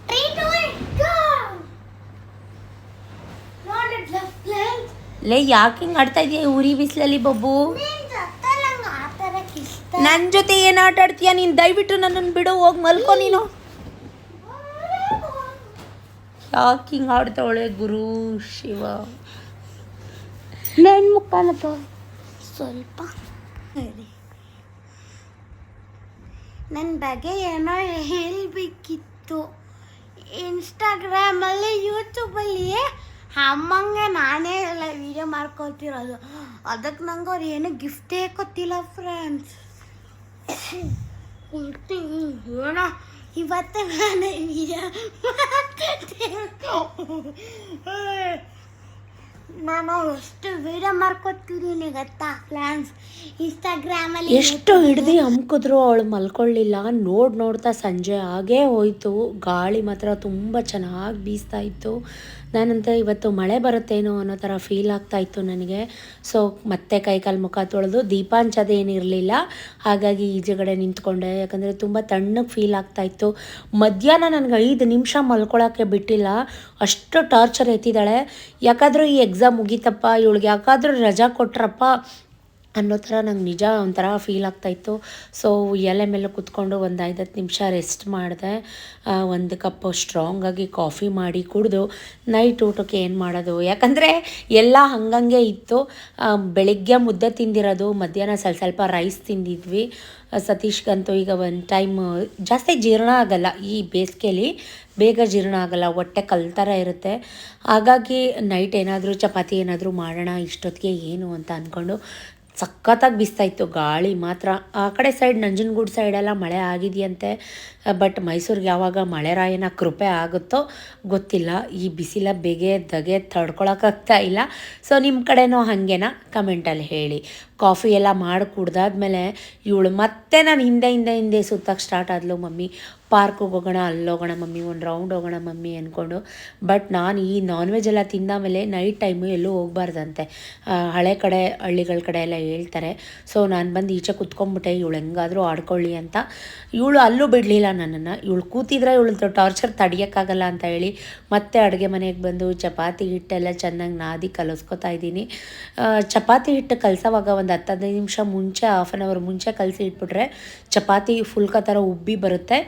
Speaker 2: Three, two, one, go! ನೋಡಿದ್ಲ ಫ್ರೆಂಡ್ಸ್
Speaker 1: ಲೇ ಯಾಕೆ ಹಿಂಗೆ ಆಡ್ತಾ ಇದೀಯ ಉರಿ ಬಿಸಿಲಲ್ಲಿ ಬಬ್ಬು? ನನ್ನ ಜೊತೆ ಏನು ಆಟ ಆಡ್ತೀಯ? ನೀನು ದಯವಿಟ್ಟು ನನ್ನನ್ನು ಬಿಡು ಹೋಗಿ ಮಲ್ಕೋ ನೀನು. ಯಾಕೆ ಹಿಂಗೆ ಆಡ್ತಾವಳೆ ಗುರು ಶಿವ?
Speaker 2: ನನ್ನ ಮುಖ ಸ್ವಲ್ಪ. ನನ್ನ ಬಗ್ಗೆ ಏನೋ ಹೇಳಬೇಕಿತ್ತು. ಇನ್ಸ್ಟಾಗ್ರಾಮಲ್ಲಿ ಯೂಟ್ಯೂಬಲ್ಲಿ ಅಮ್ಮಂಗೆ ನಾನೇ ಎಲ್ಲ ವೀಡಿಯೋ ಮಾಡ್ಕೊತಿರೋದು ಅದಕ್ಕೆ ನಂಗೆ ಅವ್ರು ಏನು ಗಿಫ್ಟೇ ಗೊತ್ತಿಲ್ಲ ಫ್ರೆಂಡ್ಸ್ ಏನೋ ಇವತ್ತೇ ನಾನೇ ವೀಡಿಯೋ ನಾನು ಎಷ್ಟು ವಿಡಿಯೋ ಮಾಡ್ಕೊತಿದ್ದೀನಿ ಗೊತ್ತಾ ಫ್ರೆಂಡ್ಸ್ ಇನ್ಸ್ಟಾಗ್ರಾಮಲ್ಲಿ
Speaker 1: ಎಷ್ಟು ಹಿಡ್ದು ಅಮ್ಕಿದ್ರು ಅವಳು ಮಲ್ಕೊಳ್ಳಿಲ್ಲ. ನೋಡಿ ನೋಡ್ತಾ ಸಂಜೆ ಆಗೇ ಹೋಯ್ತು. ಗಾಳಿ ಮಾತ್ರ ತುಂಬ ಚೆನ್ನಾಗಿ ಬೀಸ್ತಾ ಇತ್ತು. ನಾನಂತ ಇವತ್ತು ಮಳೆ ಬರುತ್ತೇನೋ ಅನ್ನೋ ಥರ ಫೀಲ್ ಆಗ್ತಾ ಇತ್ತು ನನಗೆ. ಸೊ ಮತ್ತೆ ಕೈಕಾಲು ಮುಖ ತೊಳೆದು ದೀಪ ಹಂಚೋದೇನಿರಲಿಲ್ಲ ಹಾಗಾಗಿ ಈಜುಗಡೆ ನಿಂತ್ಕೊಂಡೆ. ಯಾಕಂದರೆ ತುಂಬ ತಣ್ಣಗೆ ಫೀಲ್ ಆಗ್ತಾ ಇತ್ತು. ಮಧ್ಯಾಹ್ನ ನನಗೆ ಐದು ನಿಮಿಷ ಮಲ್ಕೊಳ್ಳೋಕ್ಕೆ ಬಿಟ್ಟಿಲ್ಲ. ಅಷ್ಟು ಟಾರ್ಚರ್ ಎತ್ತಿದ್ದಾಳೆ. ಯಾಕಾದರೂ ಈ ಎಕ್ಸಾಮ್ ಮುಗೀತಪ್ಪ, ಇವಳಿಗೆ ಯಾಕಾದರೂ ರಜಾ ಕೊಟ್ರಪ್ಪ ಅನ್ನೋ ಥರ ನಂಗೆ ನಿಜ ಒಂಥರ ಫೀಲ್ ಆಗ್ತಾಯಿತ್ತು ಸೊ ಎಲೆ ಮೇಲೆ ಕುತ್ಕೊಂಡು ಒಂದು ಐದು ಹತ್ತು ನಿಮಿಷ ರೆಸ್ಟ್ ಮಾಡಿದೆ. ಒಂದು ಕಪ್ ಸ್ಟ್ರಾಂಗಾಗಿ ಕಾಫಿ ಮಾಡಿ ಕುಡಿದು ನೈಟ್ ಊಟಕ್ಕೆ ಏನು ಮಾಡೋದು? ಯಾಕಂದರೆ ಎಲ್ಲ ಹಂಗಂಗೆ ಇತ್ತು. ಬೆಳಿಗ್ಗೆ ಮುದ್ದೆ ತಿಂದಿರೋದು, ಮಧ್ಯಾಹ್ನ ಸ್ವಲ್ಪ ಸ್ವಲ್ಪ ರೈಸ್ ತಿಂದಿದ್ವಿ. ಸತೀಶ್ಗಂತೂ ಈಗ ಒಂದು ಟೈಮ್ ಜಾಸ್ತಿ ಜೀರ್ಣ ಆಗಲ್ಲ. ಈ ಬೇಸಿಗೆಲಿ ಬೇಗ ಜೀರ್ಣ ಆಗಲ್ಲ. ಹೊಟ್ಟೆ ಕಲ್ ಥರ ಇರುತ್ತೆ. ಹಾಗಾಗಿ ನೈಟ್ ಏನಾದರೂ, ಚಪಾತಿ ಏನಾದರೂ ಮಾಡೋಣ, ಇಷ್ಟೊತ್ತಿಗೆ ಏನು ಅಂತ ಅಂದ್ಕೊಂಡು ಸಖತ್ತಾಗಿ ಬಿಸ್ತಾ ಇತ್ತು. ಗಾಳಿ ಮಾತ್ರ. ಆ ಕಡೆ ಸೈಡ್ ನಂಜನಗೂಡು ಸೈಡೆಲ್ಲ ಮಳೆ ಆಗಿದೆಯಂತೆ. ಬಟ್ ಮೈಸೂರಿಗೆ ಯಾವಾಗ ಮಳೆರಾಯನ ಕೃಪೆ ಆಗುತ್ತೋ ಗೊತ್ತಿಲ್ಲ. ಈ ಬಿಸಿಲ ಬೆಗೆ ದಗೆ ತಡ್ಕೊಳಕ್ಕಾಗ್ತಾ ಇಲ್ಲ. ಸೊ ನಿಮ್ಮ ಕಡೆನೂ ಹಾಗೇನಾ? ಕಮೆಂಟಲ್ಲಿ ಹೇಳಿ. ಕಾಫಿ ಎಲ್ಲ ಮಾಡಿ ಕುಡ್ದಾದ್ಮೇಲೆ ಇವಳು ಮತ್ತೆ ನಾನು ಹಿಂದೆ ಹಿಂದೆ ಹಿಂದೆ ಸುತ್ತಕ್ಕೆ ಸ್ಟಾರ್ಟ್ ಆದಲು ಮಮ್ಮಿ. ಪಾರ್ಕಿಗೆ ಹೋಗೋಣ ಅಲ್ಲೋಗೋಣ ಮಮ್ಮಿ ಒಂದು ರೌಂಡ್ ಹೋಗೋಣ ಮಮ್ಮಿ ಅಂದ್ಕೊಂಡು ಬಟ್ ನಾನು ಈ ನಾನ್ ವೆಜ್ ಎಲ್ಲ ತಿಂದಾಮೇಲೆ ನೈಟ್ ಟೈಮು ಎಲ್ಲೂ ಹೋಗ್ಬಾರ್ದಂತೆ. ಹಳೆ ಕಡೆ, ಹಳ್ಳಿಗಳ ಕಡೆ ಎಲ್ಲ ಹೇಳ್ತಾರೆ. ಸೊ ನಾನು ಬಂದು ಈಚೆ ಕುತ್ಕೊಂಡ್ಬಿಟ್ಟೆ, ಇವಳು ಹೆಂಗಾದರೂ ಆಡ್ಕೊಳ್ಳಿ ಅಂತ. ಇವಳು ಅಲ್ಲೂ ಬಿಡಲಿಲ್ಲ ನನ್ನನ್ನು. ಇವಳು ಕೂತಿದ್ರೆ ಇವಳು ಟಾರ್ಚರ್ ತಡಿಯೋಕ್ಕಾಗಲ್ಲ ಅಂತ ಹೇಳಿ ಮತ್ತೆ ಅಡುಗೆ ಮನೆಗೆ ಬಂದು ಚಪಾತಿ ಹಿಟ್ಟೆಲ್ಲ ಚೆನ್ನಾಗಿ ನಾದಿ ಕಲಿಸ್ಕೊತಾ ಇದ್ದೀನಿ. ಚಪಾತಿ ಹಿಟ್ಟು ಕಲಸೋವಾಗ ಒಂದು ಹತ್ತು ಹದಿನೈದು ನಿಮಿಷ ಮುಂಚೆ ಹಾಫ್ ಆನ್ ಅವರ್ ಮುಂಚೆ ಕಲಸಿ ಇಟ್ಬಿಟ್ರೆ ಚಪಾತಿ ಫುಲ್ಕ ಥರ ಉಬ್ಬಿ ಬರುತ್ತೆ.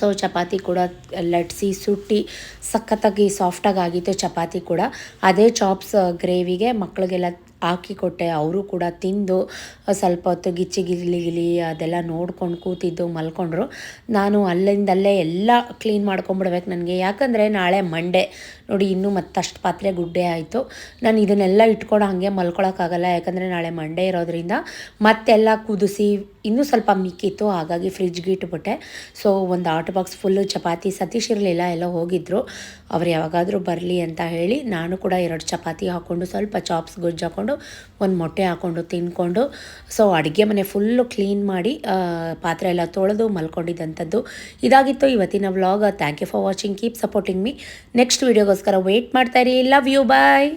Speaker 1: ಸೊ ಚಪಾತಿ ಕೂಡ, ಲಟ್ಸಿ, ಸುಟ್ಟಿ, ಸಖತ್ತಾಗಿ ಸಾಫ್ಟಾಗಿ ಆಗಿತ್ತು ಚಪಾತಿ ಕೂಡ. ಅದೇ ಚಾಪ್ಸ್ ಗ್ರೇವಿಗೆ ಮಕ್ಕಳಿಗೆಲ್ಲ ಹಾಕಿ ಕೊಟ್ಟೆ. ಅವರು ಕೂಡ ತಿಂದು ಸ್ವಲ್ಪ ಹೊತ್ತು ಗಿಚ್ಚಿ ಗಿಲಿ ಗಿಲಿ ಅದೆಲ್ಲ ನೋಡ್ಕೊಂಡು ಕೂತಿದ್ದು, ಮಲ್ಕೊಂಡ್ರು. ನಾನು ಅಲ್ಲಿಂದಲ್ಲೇ ಎಲ್ಲ ಕ್ಲೀನ್ ಮಾಡ್ಕೊಂಬಿಡ್ಬೇಕು ನನಗೆ. ಯಾಕಂದರೆ ನಾಳೆ ಮಂಡೇ ನೋಡಿ, ಇನ್ನೂ ಮತ್ತಷ್ಟು ಪಾತ್ರೆ ಗುಡ್ಡೆ ಆಯಿತು. ನಾನು ಇದನ್ನೆಲ್ಲ ಇಟ್ಕೊಂಡು ಹಾಗೆ ಮಲ್ಕೊಳಕ್ಕಾಗಲ್ಲ, ಯಾಕಂದರೆ ನಾಳೆ ಮಂಡೇ ಇರೋದ್ರಿಂದ. ಮತ್ತೆಲ್ಲ ಕುದಿಸಿ, ಇನ್ನೂ ಸ್ವಲ್ಪ ಮಿಕ್ಕಿತ್ತು, ಹಾಗಾಗಿ ಫ್ರಿಜ್ಗೆ ಇಟ್ಬಿಟ್ಟೆ. ಸೊ ಒಂದು hot box full chapati, Satish ಇರಲಿಲ್ಲ, ಎಲ್ಲ ಹೋಗಿದ್ರು. ಅವ್ರು ಯಾವಾಗಾದರೂ ಬರಲಿ ಅಂತ ಹೇಳಿ, ನಾನು ಕೂಡ ಎರಡು ಚಪಾತಿ ಹಾಕ್ಕೊಂಡು, ಸ್ವಲ್ಪ ಚಾಪ್ಸ್ ಗೊಜ್ಜು ಹಾಕ್ಕೊಂಡು, ಒಂದು ಮೊಟ್ಟೆ ಹಾಕ್ಕೊಂಡು ತಿಂದ್ಕೊಂಡು ಸೊ ಅಡುಗೆ ಮನೆ ಫುಲ್ಲು ಕ್ಲೀನ್ ಮಾಡಿ ಪಾತ್ರೆ ಎಲ್ಲ ತೊಳೆದು ಮಲ್ಕೊಂಡಿದ್ದಂಥದ್ದು ಇದಾಗಿತ್ತು ಇವತ್ತಿನ vlog thank you for watching keep supporting me next ವೀಡಿಯೋಗೋಸ್ಕರ wait ಮಾಡ್ತಾ ಇರಿ. Love you bye